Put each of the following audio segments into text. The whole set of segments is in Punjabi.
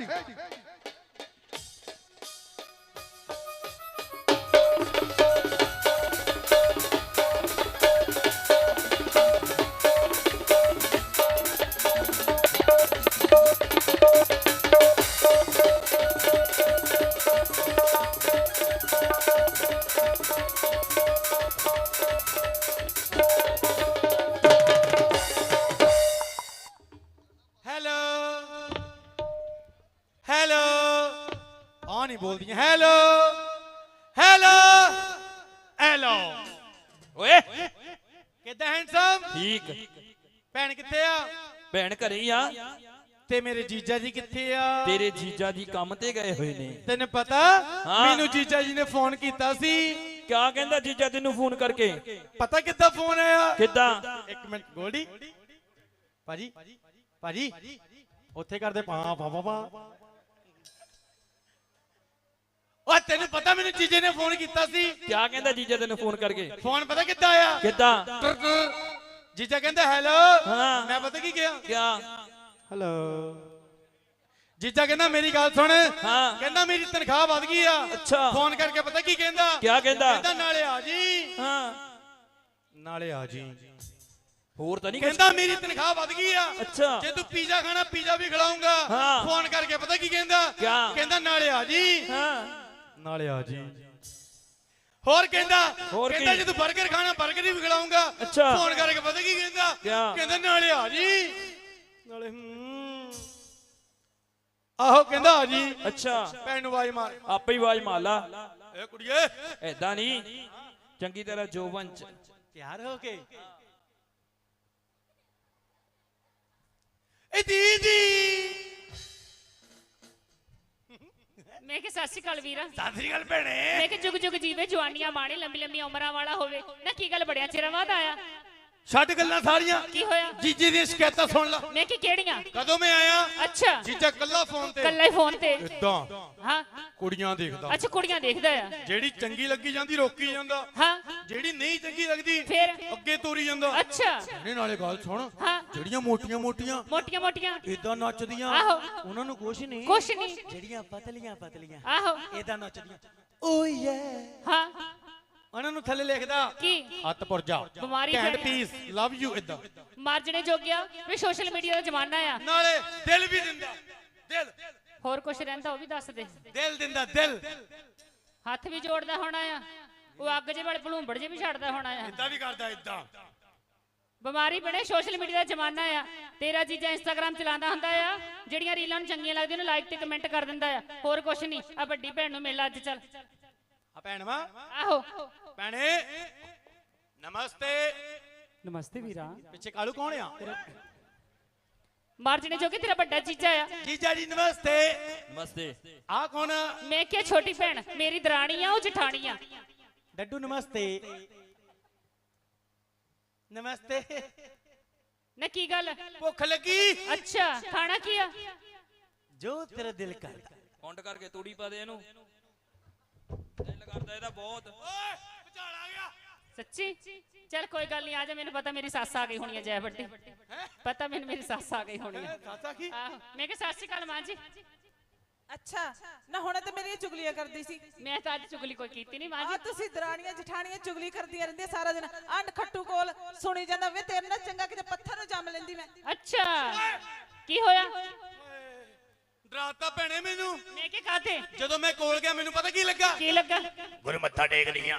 ਜੀ ਜੀਜਾ ਜੀ ਕਿੱਥੇ ਆ? ਤੇਰੇ ਜੀਜਾ ਜੀ ਕੰਮ ਤੇ ਗਏ ਹੋਏ ਨੇ। ਤੈਨੂੰ ਪਤਾ ਹਾਂ। ਮੈਨੂੰ ਜੀਜਾ ਜੀ ਨੇ ਫੋਨ ਕੀਤਾ ਸੀ। ਕਿਆ ਕਹਿੰਦਾ ਜੀਜਾ ਤੈਨੂੰ ਫੋਨ ਕਰਕੇ? ਪਤਾ ਕਿੱਦਾਂ ਫੋਨ ਆਇਆ? ਕਿੱਦਾਂ? ਇੱਕ ਮਿੰਟ ਗੋਲਡੀ। ਭਾਜੀ ਭਾਜੀ ਉੱਥੇ ਕਰਦੇ ਪਾ ਪਾ ਪਾ ਪਾ। ਓ ਤੈਨੂੰ ਪਤਾ ਮੈਨੂੰ ਜੀਜੇ ਨੇ ਫੋਨ ਕੀਤਾ ਸੀ? ਕਿਆ ਕਹਿੰਦਾ ਜੀਜਾ ਤੈਨੂੰ ਫੋਨ ਕਰਕੇ? ਫੋਨ ਪਤਾ ਕਿੱਦਾਂ ਆਇਆ? ਕਿੱਦਾਂ? ਟਰ ਟਰ। ਜੀਜਾ ਕਹਿੰਦਾ ਹੈਲੋ? ਹਾਂ। ਮੈਂ ਪਤਾ ਕੀ ਕਿਹਾ? ਕਿਆ? ਹੈਲੋ? ਜੀਜਾ ਕਹਿੰਦਾ ਮੇਰੀ ਗੱਲ ਸੁਣ। ਹਾਂ। ਕਹਿੰਦਾ ਮੇਰੀ ਤਨਖਾਹ ਵਧ ਗਈ ਆ। ਅੱਛਾ। ਫੋਨ ਕਰਕੇ ਪਤਾ ਕੀ ਕਹਿੰਦਾ? ਕਿਆ ਕਹਿੰਦਾ? ਕਹਿੰਦਾ ਨਾਲੇ ਆ ਜੀ। ਹਾਂ। ਨਾਲੇ ਆ ਜੀ। ਹੋਰ ਤਾਂ ਨਹੀਂ? ਕਹਿੰਦਾ ਮੇਰੀ ਤਨਖਾਹ ਵਧ ਗਈ ਆ। ਅੱਛਾ। ਜੇ ਤੂੰ ਪੀਜ਼ਾ ਖਾਣਾ ਪੀਜ਼ਾ ਵੀ ਖਿਲਾਉਂਗਾ ਹਾਂ। ਫੋਨ ਕਰਕੇ ਪਤਾ ਕੀ ਕਹਿੰਦਾ? ਕਹਿੰਦਾ ਨਾਲੇ ਆ ਜੀ। ਹਾਂ। ਨਾਲੇ ਆ ਜੀ। ਹੋਰ ਕਹਿੰਦਾ ਕਹਿੰਦਾ ਕੀ? ਜੇ ਤੂੰ 버ਗਰ ਖਾਣਾ 버ਗਰ ਵੀ ਖਿਲਾਉਂਗਾ ਅੱਛਾ। ਫੋਨ ਕਰਕੇ ਪਤਾ ਕੀ ਕਹਿੰਦਾ? ਕਹਿੰਦਾ ਨਾਲੇ ਆ ਜੀ। ਨਾਲੇ ਹੂੰ। ਆਹੋ ਕਹਿੰਦਾ ਆ ਜੀ। ਅੱਛਾ। ਭੈਣ ਨੂੰ ਆਵਾਜ਼ ਮਾਰ। ਆਪੇ ਹੀ ਆਵਾਜ਼ ਮਾਰ ਲਾ। ਏ ਕੁੜੀਏ। ਐਦਾਂ ਨਹੀਂ ਚੰਗੀ ਤਰ੍ਹਾਂ ਜੋਬਨ ਚ। ਤਿਆਰ ਹੋ ਕੇ। ਏ ਦੀਦੀ ਮੈਂ ਕਿ ਸਤਿ ਸ਼੍ਰੀ ਅਕਾਲ ਵੀਰਾ। ਸਤਿ ਸ੍ਰੀ ਅਕਾਲ ਭੈਣੇ। ਮੈਂ ਕਿ ਜੁਗ ਜੁਗ ਜੀਵੇ ਜਵਾਨੀਆਂ ਮਾਣੇ ਲੰਬੀ ਲੰਬੀ ਉਮਰਾਂ ਵਾਲਾ ਹੋਵੇ। ਨਾ ਕੀ ਗੱਲ ਬੜਿਆ ਚਿਰਾਂ ਬਾਅਦ ਆਇਆ? ਛੱਡ ਗੱਲਾਂ ਸਾਰੀਆਂ। ਕੀ ਹੋਇਆ? ਜੀਜੇ ਦੀਆਂ ਸ਼ਿਕਾਇਤਾਂ ਸੁਣ ਲੈ। ਮੈਂ ਕਿ ਕਿਹੜੀਆਂ? ਕਦੋਂ ਮੈਂ ਆਇਆ? ਅੱਛਾ। ਜੀਜਾ ਕੱਲਾ ਫੋਨ ਤੇ। ਕੱਲਾ ਹੀ ਫੋਨ ਤੇ। ਇਦਾਂ ਹਾਂ। ਕੁੜੀਆਂ ਦੇਖਦਾ। ਅੱਛਾ ਕੁੜੀਆਂ ਦੇਖਦਾ ਆ। ਜਿਹੜੀ ਚੰਗੀ ਲੱਗੀ ਜਾਂਦੀ ਰੋਕੀ ਜਾਂਦਾ। ਹਾਂ। ਜਿਹੜੀ ਨਹੀਂ ਚੰਗੀ ਲੱਗਦੀ ਫਿਰ? ਅੱਗੇ ਤੋਰੀ ਜਾਂਦਾ। ਅੱਛਾ। ਇਹਨੇ ਨਾਲੇ ਗੱਲ ਸੁਣ। ਹਾਂ। ਜਿਹੜੀਆਂ ਮੋਟੀਆਂ ਮੋਟੀਆਂ ਮੋਟੀਆਂ ਮੋਟੀਆਂ। ਇਦਾਂ ਨੱਚਦੀਆਂ। ਆਹੋ। ਉਹਨਾਂ ਨੂੰ ਕੁਛ ਨਹੀਂ। ਕੁਛ ਨਹੀਂ। ਜਿਹੜੀਆਂ ਪਤਲੀਆਂ ਪਤਲੀਆਂ। ਆਹੋ। ਇਦਾਂ ਨੱਚਦੀਆਂ। ਓ ਯੇ। ਹਾਂ। ਉਹਨਾਂ ਨੂੰ ਥੱਲੇ ਲਿਖਦਾ ਕੀ? ਹੱਥ ਪੁਰ ਜਾ। ਬਿਮਾਰੀ ਕੈਂਡ ਪੀਸ ਲਵ ਯੂ ਇਦਾਂ ਮਾਰਜਣੇ ਜੋਗਿਆ ਵੀ ਸੋਸ਼ਲ ਮੀਡੀਆ ਦਾ ਜ਼ਮਾਨਾ ਆ। ਨਾਲੇ ਦਿਲ ਵੀ ਦਿੰਦਾ। ਦਿਲ। ਹੋਰ ਕੁਛ ਰਹਿੰਦਾ ਉਹ ਵੀ ਦੱਸ ਦੇ। ਦਿਲ ਦਿੰਦਾ ਦਿਲ। ਹੱਥ ਵੀ ਜੋੜਦਾ ਹੋਣਾ ਆ। ਉਹ ਅੱਗ ਜੇ ਵਾਲੇ ਭਲੂੰਬੜ ਜੇ ਵੀ ਛੱਡਦਾ ਹੋਣਾ ਆ। ਇਦਾਂ ਵੀ ਕਰਦਾ ਇਦਾਂ ਬਿਮਾਰੀ ਬਣੇ ਸੋਸ਼ਲ ਮੀਡੀਆ ਦਾ ਜ਼ਮਾਨਾ ਆ। ਤੇਰਾ ਜੀਜਾ ਇੰਸਟਾਗ੍ਰam ਚਲਾਉਂਦਾ ਹੁੰਦਾ ਆ ਜਿਹੜੀਆਂ ਰੀਲਾਂ ਨੂੰ ਚੰਗੀਆਂ ਲੱਗਦੀਆਂ ਉਹਨੂੰ ਲਾਈਕ ਤੇ ਕਮੈਂਟ ਕਰ ਦਿੰਦਾ ਆ। ਹੋਰ ਕੁਛ ਨਹੀਂ। ਆ ਵੱਡੀ ਭੈਣ ਨੂੰ ਮਿਲ ਅੱਜ ਚੱਲ। ਆ ਭੈਣ ਵਾ। ਆਹੋ। ਭੈਣੇ ਨਮਸਤੇ। ਨਮਸਤੇ ਵੀਰਾ। ਪਿੱਛੇ ਕਾਲੂ ਕੌਣ ਆ? ਮਾਰਜਣੇ ਜੋਗੇ ਤੇਰਾ ਵੱਡਾ ਜੀਜਾ ਆ। ਜੀਜਾ ਜੀ ਨਮਸਤੇ। ਨਮਸਤੇ। ਆ ਕੌਣ ਮੈਂ ਕਿਹਾ ਛੋਟੀ ਭੈਣ ਮੇਰੀ ਦਰਾਣੀ ਆ ਉਹ ਜਠਾਣੀ ਆ। ਡੱਡੂ ਨਮਸਤੇ। ਨਮਸਤੇ। ਨਾ ਕੀ ਗੱਲ? ਭੁੱਖ ਲੱਗੀ। ਅੱਛਾ ਖਾਣਾ ਕੀ ਆ? ਜੋ ਤੇਰਾ ਦਿਲ ਕਰਦਾ। ਕਾਉਂਟ ਕਰਕੇ ਤੂੜੀ ਪਾ ਦੇ ਇਹਨੂੰ। ਕਰਦਾ ਇਹਦਾ ਬਹੁਤ। ਓਏ ਵਿਚਾਲ ਆ ਗਿਆ। ਸੱਚੀ? ਚੱਲ ਕੋਈ ਗੱਲ ਨਹੀਂ ਆ ਜਾ ਮੈਨੂੰ ਪਤਾ ਮੇਰੀ ਸੱਸ ਆ ਗਈ ਹੋਣੀ ਆ ਜੈ ਵੱਡੀ। ਪਤਾ ਮੈਨੂੰ ਮੇਰੀ ਸੱਸ ਆ ਗਈ ਹੋਣੀ ਆ। ਸਾਸਾ ਕੀ ਆਹੋ ਮੈਂ ਕਿਹਾ ਸਤਿ ਸ਼੍ਰੀ ਅਕਾਲ ਮਾਂ ਜੀ। ਅੱਛਾ ਨਾ ਹੁਣੇ ਤੇ ਮੇਰੀ ਚੁਗਲੀਆਂ ਕਰਦੀ ਸੀ। ਮੈਂ ਤਾਂ ਅੱਜ ਚੁਗਲੀ ਕੋਈ ਕੀਤੀ ਨਹੀਂ ਮਾਂ ਆ ਜੀ ਤੁਸੀਂ ਦਰਾਣੀਆਂ ਜਠਾਣੀਆਂ ਚੁਗਲੀ ਕਰਦੀਆਂ ਰਹਿੰਦੀਆਂ ਸਾਰਾ ਦਿਨ। ਅੰਨ ਖੱਟੂ ਕੋਲ ਸੁਣੀ ਜਾਂਦਾ ਵੇ ਤੇਰੇ ਨਾਲ ਚੰਗਾ ਕਿਤੇ ਪੱਥਰ ਨੂੰ ਜੰਮ ਲੈਂਦੀ ਮੈਂ। ਅੱਛਾ ਕੀ ਹੋਇਆ? ਡਰਾਤਾ ਭੈਣੇ ਮੈਨੂੰ। ਮੈਂ ਕੀ ਕਾਤੇ? ਜਦੋਂ ਮੈਂ ਕੋਲ ਗਿਆ ਮੈਨੂੰ ਪਤਾ ਕੀ ਲੱਗਾ? ਕੀ ਲੱਗਾ? ਗੁਰ ਮੱਥਾ ਟੇਕ ਲੀਆਂ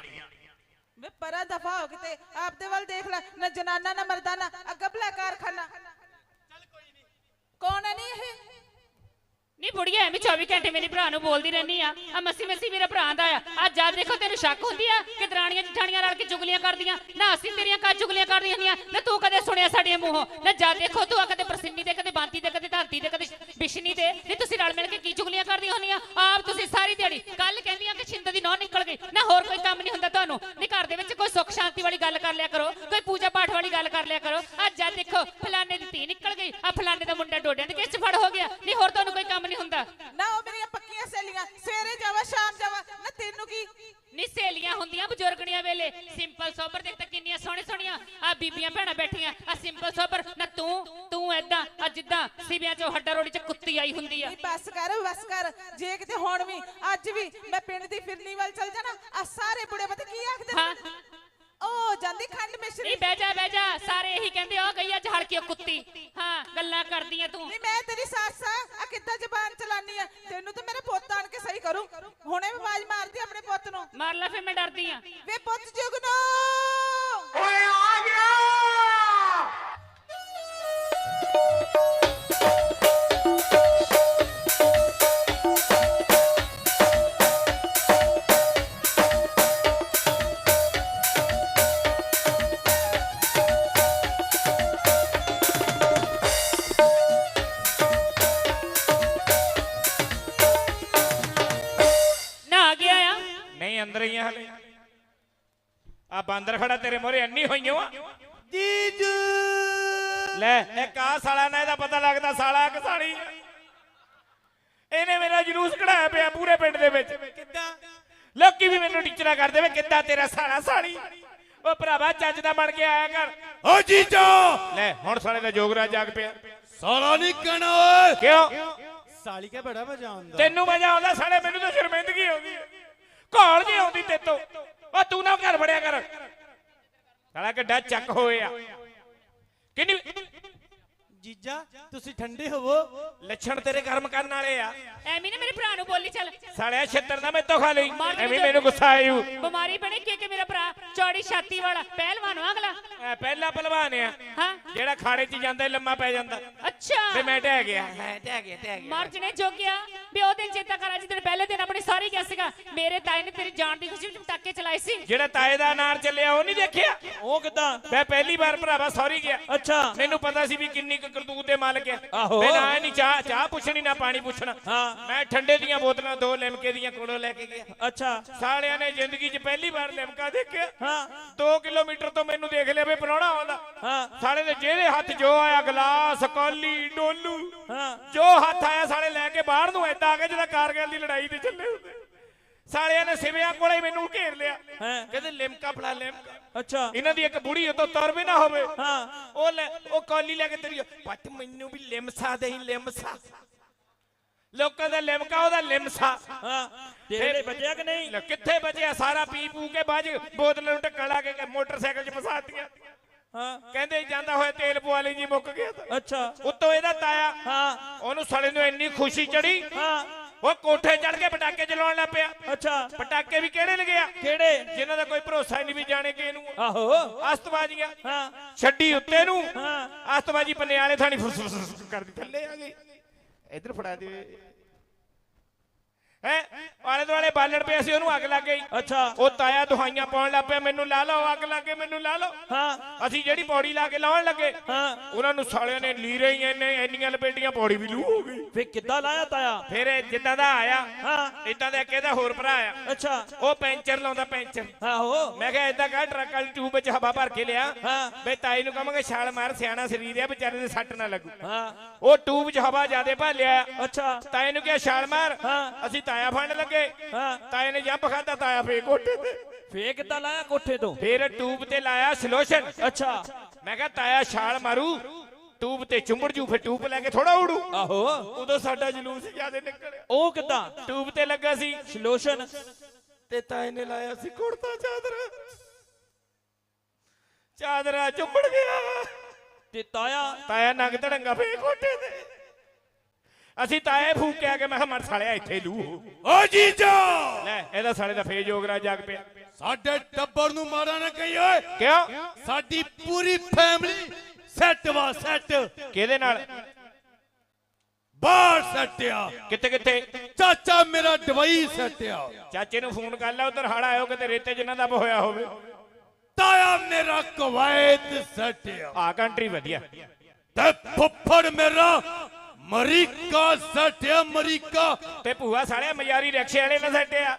ਵੇ ਪਰਾ ਦਫਾ ਹੋ ਕਿਤੇ ਆਪਦੇ ਵੱਲ ਦੇਖ ਲੈ। ਨਾ ਜਨਾਨਾ ਨਾ ਮਰਦਾਨਾ ਅਗਬਲਾ ਕਾਰਖਾਨਾ। ਕੌਣ ਹੈ ਨਹੀਂ ਇਹ? ਨਹੀਂ ਬੁੜੀਆ, ਐਵੇਂ 24 ਘੰਟੇ ਮੇਰੇ ਭਰਾ ਨੂੰ ਬੋਲਦੀ ਰਹਿਨੀ ਆ। ਆ ਮੱਸੀ ਮੱਸੀ ਮੇਰਾ ਭਰਾ ਦਾ ਆ। ਅੱਜ ਜਦ ਦੇਖੋ ਤੈਨੂੰ ਸ਼ੱਕ ਹੁੰਦੀ ਆ ਕਿ ਦਰਾਣੀਆਂ ਜਠਾਣੀਆਂ ਰਲ ਕੇ ਚੁਗਲੀਆਂ ਕਰਦੀਆਂ। ਨਾ ਅਸੀਂ ਤੇਰੀਆਂ ਕਾ ਚੁਗਲੀਆਂ ਕਰਦੀਆਂ ਹੁੰਦੀਆਂ, ਨਾ ਤੂੰ ਕਦੇ ਸੁਣਿਆ ਸਾਡੇ ਮੂੰਹੋਂ। ਨਾ ਜਦ ਦੇਖੋ ਤੂੰ ਆ ਕਦੇ ਪ੍ਰਸਿੰਨੀ ਦੇ, ਕਦੇ ਬਾਂਤੀ ਦੇ, ਕਦੇ ਧਾਂਤੀ ਦੇ, ਕਦੇ ਬਿਸ਼ਨੀ ਦੇ। ਨਹੀਂ ਤੁਸੀਂ ਰਲ ਮਿਲ ਕੇ ਕੀ ਚੁਗਲੀਆਂ ਕਰਦੀਆਂ ਹੁੰਦੀਆਂ? ਆਪ ਤੁਸੀਂ ਸਾਰੀ ਦਿਹਾੜੀ ਕੱਲ ਕਹਿੰਦੀਆਂ ਕਿ ਛਿੰਦ ਦੀ ਨੌ ਨਿਕਲ ਗਈ। ਨਾ ਹੋਰ ਕੋਈ ਕੰਮ ਨਹੀਂ ਹੁੰਦਾ ਤੁਹਾਨੂੰ। ਨਹੀਂ ਘਰ ਦੇ ਵਿੱਚ ਕੋਈ ਸੁੱਖ ਸ਼ਾਂਤੀ ਵਾਲੀ ਗੱਲ ਕਰ ਲਿਆ ਕਰੋ। ਕੋਈ ਪੂਜਾ ਪਾਠ ਵਾਲੀ ਗੱਲ ਕਰ ਲਿਆ ਕਰੋ। ਅੱਜ ਜਦ ਦੇਖੋ ਫਲਾਣੇ ਦੀ ਧੀ ਨਿਕਲ ਗਈ। ਆ ਫਲਾਣੇ ਦਾ ਮੁੰਡਾ ਡੋਡਿਆਂ ਦੇ ਕਿਸ ਫੜ ਹੋ ਗਿਆ। ਨਹੀਂ ਹੋਰ ਤੁਹਾਨੂੰ ਕੋਈ ਕੰਮ ਨਹੀਂ ਹੁੰਦਾ। ਨਾ ਉਹ ਮੇਰੀਆਂ ਪੱਕੀਆਂ ਸਹੇਲੀਆਂ। ਸਵੇਰੇ ਜਾਵਾ ਸ਼ਾਮ ਜਾਵਾ। ਨਾ ਤੈਨੂੰ ਕੀ? ਨੀ ਸਹੇਲੀਆਂ ਹੁੰਦੀਆਂ ਬਜ਼ੁਰਗਣੀਆਂ ਵੇਲੇ। ਸਿੰਪਲ ਸੋਬਰ ਦੇਖ ਤਾਂ ਕਿੰਨੀਆਂ ਸੋਹਣੇ ਸੋਹਣੀਆਂ। ਆ ਬੀਬੀਆਂ ਭੈਣਾਂ ਬੈਠੀਆਂ। ਆ ਸਿੰਪਲ ਸੋਬਰ। ਨਾ ਤੂੰ ਤੂੰ ਐਦਾਂ ਆ ਜਿੱਦਾਂ ਸਿਵਿਆਂ ਚੋਂ ਹੱਡਾ ਰੋੜੀ ਚ ਕੁੱਤੀ ਆਈ ਹੁੰਦੀ ਆ। ਨਹੀਂ ਬਸ ਕਰ ਬਸ ਕਰ। ਜੇ ਕਿਤੇ ਹੁਣ ਵੀ ਅੱਜ ਵੀ ਮੈਂ ਪਿੰਡ ਦੀ ਫਿਰਨੀ ਵੱਲ ਚਲ ਜਾਣਾ ਆ ਸਾਰੇ ਬੁੜੇ ਪਤਾ ਕੀ ਆਖਦੇ ਹਾਂ। ਉਹ ਜਾਂਦੀ ਖੰਡ ਮਿਸ਼ਰੀ। ਨਹੀਂ ਬਹਿ ਜਾ ਬਹਿ ਜਾ। ਸਾਰੇ ਇਹੀ ਕਹਿੰਦੇ ਆ ਗਈ ਅੱਜ ਹਲਕੀ ਕੁੱਤੀ। ਹਾਂ ਗੱਲਾਂ ਕਰਦੀਆਂ ਤੂੰ। ਨਹੀਂ ਮੈਂ ਤੇਰੀ ਸੱਸ ਆ। ਆ ਕਿੱਦਾਂ ਜ਼ਬਾਨ ਚਲਾਨੀ ਆ? ਤੈਨੂੰ ਤਾਂ ਮੇਰੇ ਪੁੱਤ ਆਣ ਕੇ ਸਹੀ ਕਰੂ। ਹੁਣੇ ਵੀ ਆਵਾਜ਼ ਮਾਰਦੀ ਆਪਣੇ ਪੁੱਤ ਨੂੰ। ਮਾਰ ਲੈ ਫੇ ਮੈਂ ਡਰਦੀ ਆ। ਵੇ ਪੁੱਤ ਜੁਗਨੋ। ਨਾ ਆ ਬਾਂਦਰ ਖੜਾ ਤੇਰੇ ਮੋਰੇ ਅੰਨੀ ਹੋਈਆਂ ਵਾ। ਜੀਜੂ। ਲੈ ਇੱਕ ਆ ਸਾਲਾ ਨਾ ਇਹਦਾ ਪਤਾ ਲੱਗਦਾ ਸਾਲਾ ਕਿ ਸਾਲੀ। ਇਹਨੇ ਮੇਰਾ ਜਲੂਸ ਕਢਾਇਆ ਪਿਆ ਪੂਰੇ ਪਿੰਡ ਦੇ ਵਿੱਚ। ਕਿੱਦਾਂ? ਲੋਕੀ ਵੀ ਮੈਨੂੰ ਟੀਚਰਾ ਕਰਦੇ ਵੇ ਕਿੱਦਾਂ ਤੇਰਾ ਸਾਲਾ ਸਾਲੀ? ਉਹ ਭਰਾਵਾ ਚੱਜ ਦਾ ਬਣ ਕੇ ਆਇਆ ਕਰ। ਓ ਜੀਜਾ! ਲੈ ਹੁਣ ਸਾਲੇ ਦਾ ਜੋਗਰਾ ਜਾਗ ਪਿਆ। ਸਾਲਾ ਨਹੀਂ ਕਹਿਣਾ ਓਏ। ਕਿਉਂ? ਸਾਲੀ ਕਾ ਬੜਾ ਮਜ਼ਾ ਆਉਂਦਾ। ਤੈਨੂੰ ਮਜ਼ਾ ਆਉਂਦਾ ਸਾਲੇ ਮੈਨੂੰ ਤਾਂ ਸ਼ਰਮਿੰਦਗੀ ਆਉਂਦੀ। ਹੈ ਘਾਲ ਜੀ ਆਉਂਦੀ ਤੇਤੋਂ। ਉਹ ਤੂੰ ਨਾ ਘਰ ਵੜਿਆ ਕਰ। ਸਾਲਾ ਕਿੱਡਾ ਚੱਕ ਹੋਇਆ। ਕਿੰਨੀ ਜੀਜਾ ਤੁਸੀਂ ਠੰਡੇ ਹੋਵੋ। ਲੱਛਣ ਤੇਰੇ ਕਰਮ ਕਰਨ ਵਾਲੇ ਆ। ਐਵੇਂ ਨਾ ਮੇਰੇ ਭਰਾ ਨੂੰ ਬੋਲੀ ਚੱਲ। ਸਾਲਿਆ ਛਿੱਤਰ ਨਾ ਮੈਥੋਂ ਖਾ ਲਈ। ਮਾਰ ਦੇ ਐਵੇਂ। ਮੈਨੂੰ ਗੁੱਸਾ ਆਇਓ ਬਿਮਾਰੀ ਬਣੀ ਕਿ ਕਿ ਮੇਰਾ ਭਰਾ ਚੌੜੀ ਛਾਤੀ ਵਾਲਾ। ਪਹਿਲਵਾਨ ਆ ਅਗਲਾ। ਐ ਪਹਿਲਾ ਪਹਿਲਵਾਨ ਆ। ਹਾਂ। ਜਿਹੜਾ ਖਾੜੇ 'ਚ ਜਾਂਦਾ ਹੀ ਲੰਮਾ ਪੈ ਜਾਂਦਾ। ਅੱਛਾ। ਤੇ ਮੈਂ ਟਹਿ ਗਿਆ। ਹੈ ਟਹਿ ਗਿਆ ਟਹਿ ਗਿਆ। ਮਰ ਜਣੇ ਜੋਗਿਆ। ਵੀ ਉਹ ਦਿਨ ਚੇਤਾ ਕਰ ਅੱਜ ਦਿਨ ਪਹਿਲੇ ਦਿਨ ਆਪਣੀ ਸਾਰੀ ਗਿਆ ਸੀਗਾ। ਮੇਰੇ ਤਾਏ ਨੇ ਤੇਰੀ ਜਾਨ ਦੀ ਖੁਸ਼ੀ ਵਿੱਚ ਪਟਾਕੇ ਚਲਾਏ ਸੀ। ਜਿਹੜਾ ਤਾਏ ਦਾ ਨਾਰ ਚੱਲਿਆ ਉਹ ਨਹੀਂ ਦੇਖਿਆ? ਉਹ ਕਿੱਦਾਂ? ਮੈਂ ਪਹਿਲੀ ਵਾਰ ਭਰਾਵਾ ਸੌਰੀ ਗਿਆ। ਅੱਛਾ। ਮੈਨੂੰ ਪਤਾ ਸੀ ਵੀ ਕਿੰਨੀ ਕੁ ਕਰਤੂਤ ਦੇ ਮਾਲਕ ਆਹੋ। ਮੈਂ ਨਾ ਨਹੀਂ ਚਾਹ ਚਾਹ ਪੁੱਛਣੀ ਨਾ ਪਾਣੀ ਪੁੱਛਣਾ। ਹਾਂ। ਮੈਂ ਠੰਡੇ ਦੀਆਂ ਬੋਤਲਾਂ ਦੋ ਲਿਮਕੇ ਦੀਆਂ ਕੋਲੋਂ ਲੈ ਕੇ ਗਿਆ। ਅੱਛਾ। ਸਾਲਿਆਂ ਨੇ ਜ਼ਿੰਦਗੀ 'ਚ ਪਹਿਲੀ ਵਾਰ ਲਿਮਕਾ ਦੇਖਿਆ। ਹਾਂ। 2 ਕਿਲੋਮੀਟਰ ਤੋਂ ਮੈਨੂੰ ਦੇਖ ਲਿਆ ਵੀ ਪਰੌਣਾ ਆਉਂਦਾ। ਹਾਂ। ਸਾਲੇ ਦੇ ਜਿਹਦੇ ਹੱਥ ਜੋ ਆਇਆ ਗਲਾਸ ਕੌਲੀ ਡੋਲੂ ਹਾਂ। ਜੋ ਹੱਥ ਆਇਆ ਸਾਲੇ ਲੈ ਕੇ ਬਾਹਰ ਨੂੰ ਏਦਾਂ ਆ ਗਏ ਜਿੱਦਾਂ ਕਾਰਗਿਲ ਦੀ ਲੜਾਈ ਤੇ ਚੱਲੇ ਹੁੰਦੇ। ਸਾਲਿਆਂ ਨੇ ਸਿਵਿਆਂ ਕੋਲੇ ਮੈਨੂੰ ਘੇਰ ਲਿਆ। ਹੈਂ। ਕਹਿੰਦੇ ਲਿਮਕਾ ਫੜਾ ਲਿਮਕਾ। ਅੱਛਾ। ਇਹਨਾਂ ਦੀ ਇੱਕ ਬੁੜੀ ਉਤੋਂ ਤੁਰ ਵੀ ਨਾ ਹੋਵੇ। ਹਾਂ। ਉਹ ਲੈ ਉਹ ਕੌਲੀ ਲੈ ਕੇ ਤੇਰੀ ਪੱਟ ਮੈਨੂੰ ਵੀ ਲਿਮਸਾ ਦੇਈ ਲਿਮਸਾ। ਲੋਕਾਂ ਦਾ ਲਿਮਕਾ ਉਹਦਾ ਲਿਮਸਾ। ਹਾਂ। ਤੇਰੇ ਲਈ ਬਚਿਆ ਕਿ ਨਹੀਂ? ਲੈ ਕਿੱਥੇ ਬਚਿਆ? ਸਾਰਾ ਪੀ ਪੂ ਕੇ ਬਾਜ ਬੋਤਲਾਂ ਨੂੰ ਢੱਕਣ ਲਾ ਕੇ ਮੋਟਰਸਾਈਕਲ 'ਚ ਫਸਾਤੀਆਂ। ਹਾਂ। ਕਹਿੰਦੇ ਜਾਂਦਾ ਹੋਇਆ ਤੇਲ ਪਵਾ ਲਈ ਜੀ ਮੁੱਕ ਗਿਆ ਤਾਂ। ਅੱਛਾ। ਉੱਤੋਂ ਇਹਦਾ ਤਾਇਆ ਹਾਂ। ਉਹਨੂੰ ਸਾਲੇ ਨੂੰ ਇੰਨੀ ਖੁਸ਼ੀ ਚੜੀ ਹਾਂ। ਉਹ ਕੋਠੇ ਚੜ ਕੇ ਪਟਾਕੇ ਚਲਾਉਣ ਲੱਗ ਪਿਆ। ਅੱਛਾ। ਪਟਾਕੇ ਵੀ ਕਿਹੜੇ ਲਗਿਆ ਕਿਹੜੇ? ਜਿਨ੍ਹਾਂ ਦਾ ਕੋਈ ਭਰੋਸਾ ਹੀ ਨਹੀਂ ਵੀ ਜਾਣੇ ਕਿ ਇਹਨੂੰ। ਆਹੋ। ਅਸਤਬਾਜ਼ੀਆਂ ਹਾਂ। ਛੱਡੀ ਉੱਤੇ ਨੂੰ। ਹਾਂ। ਅਸਤਬਾਜੀ ਪਨਿਆਲੇ ਥਾਣੀ ਫੁਸ ਫੁਸ ਫੁਸ ਕਰਦੀ ਥੱਲੇ ਆ ਗਈ। ਇੱਧਰ ਫੜਾ ਦੇ। ਹੈ? ਆਲੇ ਦੁਆਲੇ ਬਾਲਣ ਪਿਆ ਸੀ ਉਹਨੂੰ ਅੱਗ ਲੱਗ ਗਈ। ਅੱਛਾ। ਉਹ ਤਾਇਆ ਦੁਹਾਈਆਂ ਪਾਉਣ ਲੱਗ ਪਿਆ ਮੈਨੂੰ ਲਾ ਲਓ ਅੱਗ ਲੱਗੇ ਮੈਨੂੰ ਲਾ ਲਓ। ਹਾਂ। ਅਸੀਂ ਜਿਹੜੀ ਪੌੜੀ ਲਾ ਕੇ ਲਾਉਣ ਲੱਗੇ ਹਾਂ। ਉਹਨਾਂ ਨੂੰ ਸਾਲਿਆਂ ਨੇ ਲੀਰੇ ਹੀ ਇੰਨੇ ਇੰਨੀਆਂ ਲਪੇਟੀਆਂ ਪੌੜੀ ਵੀ ਲੂ ਹੋ ਗਈ। ਫੇ ਕਿੱਦਾਂ ਲਾਇਆ ਤਾਇਆ? ਫਿਰ ਇਹ ਜਿੱਦਾਂ ਦਾ ਆਇਆ ਹਾਂ। ਇਦਾਂ ਦਾ ਇੱਕ ਇਹਦਾ ਹੋਰ ਭਰਾ ਆ ਅੱਛਾ। ਉਹ ਪੈਂਚਰ ਲਾਉਂਦਾ ਪੈਂਚਰ। ਆਹੋ। ਮੈਂ ਕਿਹਾ ਇਦਾਂ ਕਰ ਟਰੱਕ ਵਾਲੀ ਟਿਊਬ ਵਿੱਚ ਹਵਾ ਭਰ ਕੇ ਲਿਆ। ਹਾਂ। ਬਈ ਤਾਈ ਨੂੰ ਕਹਾਂਗੇ ਛਾਲ ਮਾਰ ਸਿਆਣਾ ਸਰੀਰ ਆ ਵਿਚਾਰੇ ਦੇ ਸੱਟ ਨਾ ਲੱਗੂ। ਹਾਂ। ਉਹ ਟਿਊਬ 'ਚ ਹਵਾ ਜ਼ਿਆਦੇ ਭਾਲਿਆ ਅੱਛਾ। ਤਾਏ ਨੂੰ ਕਿਹਾ ਛਾਲ ਮਾਰ। ਹਾਂ। ਅਸੀਂ ਤਾਇਆ ਫੰਡ ਲੱਗੇ। ਹਾਂ। ਤਾਏ ਨੇ ਜੰਪ ਖਾਦਾ ਤਾਇਆ ਫੇਕ ਕੋਠੇ ਤੇ। ਫੇ ਕਿੱਦਾਂ ਲਾਇਆ ਕੋਠੇ ਤੋਂ? ਫਿਰ ਟਿਊਬ ਤੇ ਲਾਇਆ ਸਲੋਸ਼ਨ। ਅੱਛਾ। ਮੈਂ ਕਿਹਾ ਤਾਇਆ ਛਾਲ ਮਾਰੂ। ਟਿਊਬ ਤੇ ਚੁੰਬੜ ਜੂ ਫਿਰ ਟਿਊਬ ਲੈ ਕੇ ਥੋੜਾ ਉੜੂ। ਆਹੋ। ਉਦੋਂ ਸਾਡਾ ਜਲੂਸ ਜਿਆਦੇ ਨਿਕਲਿਆ। ਉਹ ਕਿੱਦਾਂ? ਟਿਊਬ ਤੇ ਲੱਗਾ ਸੀ। ਲੋਸ਼ਨ ਤੇ ਤਾਏ ਨੇ ਲਾਇਆ ਸੀ ਕੁੜਤਾ ਚਾਦਰਾ। ਚਾਦਰਾ ਚੁੰਬੜ ਗਿਆ। ਤੇ ਤਾਇਆ ਤਾਇਆ ਨੰਗ ਧੜੰਗਾ ਫੇ ਕੋਠੇ ਤੇ। ਅਸੀਂ ਤਾਏ ਫੂਕ ਕੇ ਆ ਕੇ ਮੈਂ ਕਿਹਾ ਮਰ ਸਾਲਿਆ ਇੱਥੇ ਲੂ। ਓ ਜੀਜਾ! ਲੈ ਇਹਦਾ ਸਾਲੇ ਦਾ ਫੇਜ ਜੋਗਰਾ ਜਾਗ ਪਿਆ। ਸਾਡੇ ਟੱਬਰ ਨੂੰ ਮਾਰਾ ਨਾ ਕਹੀ ਓਏ। ਕਿਉਂ? ਸਾਡੀ ਪੂਰੀ ਫੈਮਿਲੀ ਸੈੱਟ ਵਾ ਸੈੱਟ ਕਿਹਦੇ ਨਾਲ? ਬਾਹਰ ਸੈੱਟ ਆ। ਕਿੱਥੇ ਕਿੱਥੇ? ਚਾਚਾ ਮੇਰਾ ਦਵਾਈ ਸੈੱਟ ਆ। ਚਾਚੇ ਨੂੰ ਫੋਨ ਕਰ ਲੈ ਉਧਰ ਹੜ ਆਇਓ ਕਿਤੇ ਰੇਤੇ ਜਿੰਨਾ ਦਾ ਹੋਇਆ ਹੋਵੇ। ਤਾਇਆ ਮੇਰਾ ਕੁਵੈਤ ਸੈੱਟ ਆ। ਆ ਕੰਟਰੀ ਵਧੀਆ। ਤੇ ਫੁੱਫੜ ਮੇਰਾ ਮਰੀਕਾ ਸੱਟਿਆ ਮਰੀਕਾ ਤੇ ਭੂਆ ਸਾਲਿਆ ਮਜ਼ਾਰੀ ਰਿਕਸ਼ੇ ਵਾਲੇ ਨਾਲ ਸੱਟਿਆ।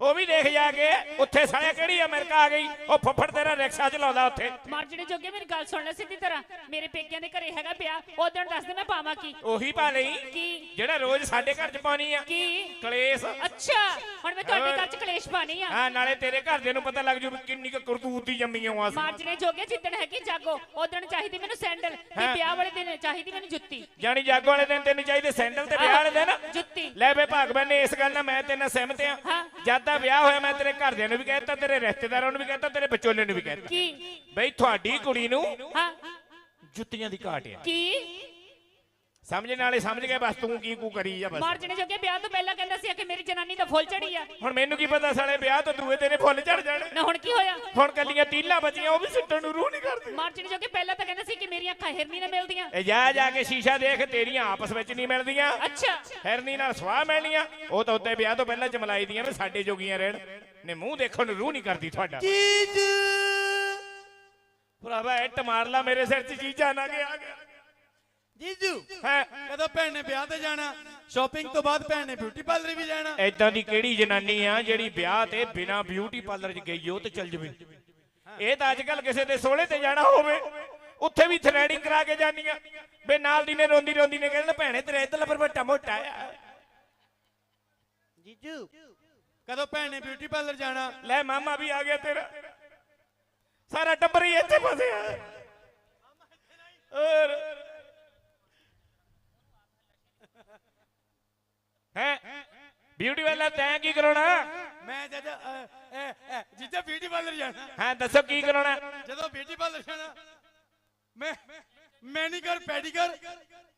ਉਹ ਵੀ ਦੇਖ ਜਾ ਕੇ ਉੱਥੇ ਸਾਲਿਆ ਕਿਹੜੀ ਅਮਰੀਕਾ ਆ ਗਈ? ਉਹ ਫੱਫੜ ਤੇਰਾ ਰਿਕਸ਼ਾ ਚਲਾਉਂਦਾ ਉੱਥੇ। ਮਰ ਜਿਹੜੇ ਜੋਗੇ ਮੇਰੀ ਗੱਲ ਸੁਣ ਲੈ ਸਿੱਧੀ ਤਰ੍ਹਾਂ। ਮੇਰੇ ਪੇਕਿਆਂ ਦੇ ਘਰੇ ਹੈਗਾ ਪਿਆ ਉਦੋਂ ਦੱਸ ਦੇ ਮੈਂ ਪਾਵਾਂ ਕੀ? ਉਹੀ ਪਾ ਲਈ। ਕੀ? ਜਿਹੜਾ ਰੋਜ਼ ਸਾਡੇ ਘਰ ਚ ਪਾਉਣੀ ਆ। ਕੀ? ਕਲੇਸ਼। ਅੱਛਾ ਹੁਣ ਮੈਂ ਤੁਹਾਡੇ ਘਰ ਚ ਕਲੇਸ਼ ਪਾਣੀ ਆ। ਹਾਂ ਨਾਲੇ ਤੇਰੇ ਘਰਦਿਆਂ ਨੂੰ ਪਤਾ ਲੱਗ ਜੂ ਵੀ ਕਿੰਨੀ ਕੁ ਕਰਤੂਤ ਦੀ ਜੰਮੀ ਆ ਅਸੀਂ ਮਾਰਜਣੇ ਜੋਗੇ ਜਿੱਦਣ ਹੈਗੀ ਜਾਗੋ ਉਦੋਂ ਚਾਹੀਦੀ ਮੈਨੂੰ ਸੈਂਡਲ। ਤੇ ਹਾਂ। ਵਿਆਹ ਵਾਲੇ ਦਿਨ ਚਾਹੀਦੀ ਮੈਨੂੰ ਜੁੱਤੀ। ਜਾਣੀ ਜਾਗੋ ਵਾਲੇ ਦਿਨ ਤੈਨੂੰ ਚਾਹੀਦੇ ਸੈਂਡਲ ਤੇ ਵਿਆਹ ਵਾਲੇ ਦਿਨ? ਜੁੱਤੀ। ਲੈ ਬੇ ਭਾਗਵਾਨ ਨੇ ਇਸ ਗੱਲ ਨਾਲ ਮੈਂ ਤੇਰੇ ਨਾਲ ਸਹਿਮਤ ਆ। ਹਾਂ। ਜਦ ਦਾ ਵਿਆਹ ਹੋਇਆ ਮੈਂ ਤੇਰੇ ਘਰਦਿਆਂ ਨੂੰ ਵੀ ਕਹਿਤਾ ਤੇਰੇ ਰਿਸ਼ਤੇਦਾਰਾਂ ਨੂੰ ਵੀ ਕਹਿਤਾ ਤੇਰੇ ਵਿਚੋਲੇ ਨੂੰ ਵੀ ਕਹਿਤਾ ਕੀ? ਬਈ ਤੁਹਾਡੀ ਕੁੜੀ ਨੂੰ ਹਾਂ। ਜੁੱਤੀਆਂ ਦੀ ਘਾਟ ਆ। ਕੀ? ਸਮਝਣ ਵਾਲੇ ਸਮਝ ਗਏ ਬਸ ਤੂੰ ਕੀ ਕੂ ਕਰੀ ਜਾ ਬਸ। ਮਾਰਜਣੇ ਜੋਗੇ ਵਿਆਹ ਤੋਂ ਪਹਿਲਾਂ ਕਹਿੰਦਾ ਸੀ ਕਿ ਮੇਰੀ ਜਨਾਨੀ ਦਾ ਫੁੱਲ ਚੜੀ ਆ। ਹੁਣ ਮੈਨੂੰ ਕੀ ਪਤਾ ਸਾਲੇ ਵਿਆਹ ਤੋਂ ਦੂਏ ਤੇਰੇ ਫੁੱਲ ਝੜ ਜਾਣੇ। ਨਾ ਹੁਣ ਕੀ ਹੋਇਆ? ਹੁਣ ਕੱਲੀਆਂ ਤੀਲਾਂ ਬਚੀਆਂ ਉਹ ਵੀ ਸਿੱਟਣ ਨੂੰ ਰੂਹ ਨਹੀਂ ਕਰਦੀ ਮਾਰਜਣੇ ਜੋਗੇ ਪਹਿਲਾਂ ਤਾਂ ਕਹਿੰਦਾ ਸੀ ਕਿ ਮੇਰੀਆਂ ਅੱਖਾਂ ਹਿਰਨੀ ਨਾਲ ਮਿਲਦੀਆਂ। ਇਹ ਜਾ ਜਾ ਕੇ ਸ਼ੀਸ਼ਾ ਦੇਖ ਤੇਰੀਆਂ ਆਪਸ ਵਿੱਚ ਨਹੀਂ ਮਿਲਦੀਆਂ। ਅੱਛਾ। ਹੈਰਨੀ ਨਾਲ ਸਵਾਹ ਮਿਲਣੀਆਂ। ਉਹ ਤਾਂ ਉੱਤੇ ਵਿਆਹ ਤੋਂ ਪਹਿਲਾਂ ਚਮਲਾਈ ਦੀਆਂ ਵੀ ਸਾਡੇ ਜੋਗੀਆਂ ਰਹਿਣ। ਨੇ ਮੂੰਹ ਦੇਖਣ ਨੂੰ ਰੂਹ ਨਹੀਂ ਕਰਦੀ ਤੁਹਾਡਾ। ਚੀਜ਼। ਭਰਾਵਾ ਇੱਟ ਮਾਰ ਲਾ ਮੇਰੇ ਸਿਰ 'ਚ ਚੀਜ਼ਾਂ ਨਾ ਗਿਆ ਆ ਗਿਆ। ਜੀਜੂ ਹੈ। ਕਦੋਂ ਭੈਣ ਨੇ ਵਿਆਹ ਤੇ ਜਾਣਾ ਸ਼ਾਪਿੰਗ ਤੋਂ ਬਾਅਦ ਭੈਣ ਨੇ ਬਿਊਟੀ ਪਾਰਲਰ ਵੀ ਜਾਣਾ। ਐਦਾਂ ਦੀ ਕਿਹੜੀ ਜਨਾਨੀ ਆ ਜਿਹੜੀ ਵਿਆਹ ਤੇ ਬਿਨਾ ਬਿਊਟੀ ਪਾਰਲਰ 'ਚ ਗਈ ਉਹ ਤੇ ਚੱਲ ਜਵੇ? ਇਹ ਤਾਂ ਅੱਜ ਕੱਲ ਕਿਸੇ ਦੇ ਸੋਹਣੇ ਤੇ ਜਾਣਾ ਹੋਵੇ। ਉੱਥੇ ਵੀ ਥਰੈਡਿੰਗ ਕਰਾ ਕੇ ਜਾਨੀਆਂ ਬੇ ਨਾਲ ਦੀ ਨੇ ਰੋਂਦੀ ਰੋਂਦੀ ਨੇ ਕਹਿੰਦਾ ਭੈਣੇ ਤੇਰਾ ਇਧਰਲਾ ਪਰਵਟਾ ਮੋਟਾ ਆ। ਜੀਜੂ ਕਦੋਂ ਭੈਣ ਨੇ ਬਿਊਟੀ ਪਾਰਲਰ ਜਾਣਾ? ਲੈ ਮਾਮਾ ਵੀ ਆ ਗਿਆ ਤੇਰਾ। ਸਾਰਾ ਟੱਬਰ ਹੀ ਇੱਥੇ ਫਸਿਆ। ਔਰ ਹੈ? ਬਿਊਟੀ ਵਾਲਾ ਤੈਂ ਕੀ ਕਰਾਉਣਾ? ਮੈਂ ਜਦ ਜੀਜਾ ਬਿਊਟੀ ਪਾਰਲਰ ਜਾਣਾ। ਹਾਂ ਦੱਸੋ ਕੀ ਕਰਾਉਣਾ? ਜਦੋਂ ਬਿਊਟੀ ਪਾਰਲਰ ਜਾਣਾ ਮੈਂ ਮੈਨੀਕਰ ਪੈਡੀਕਰ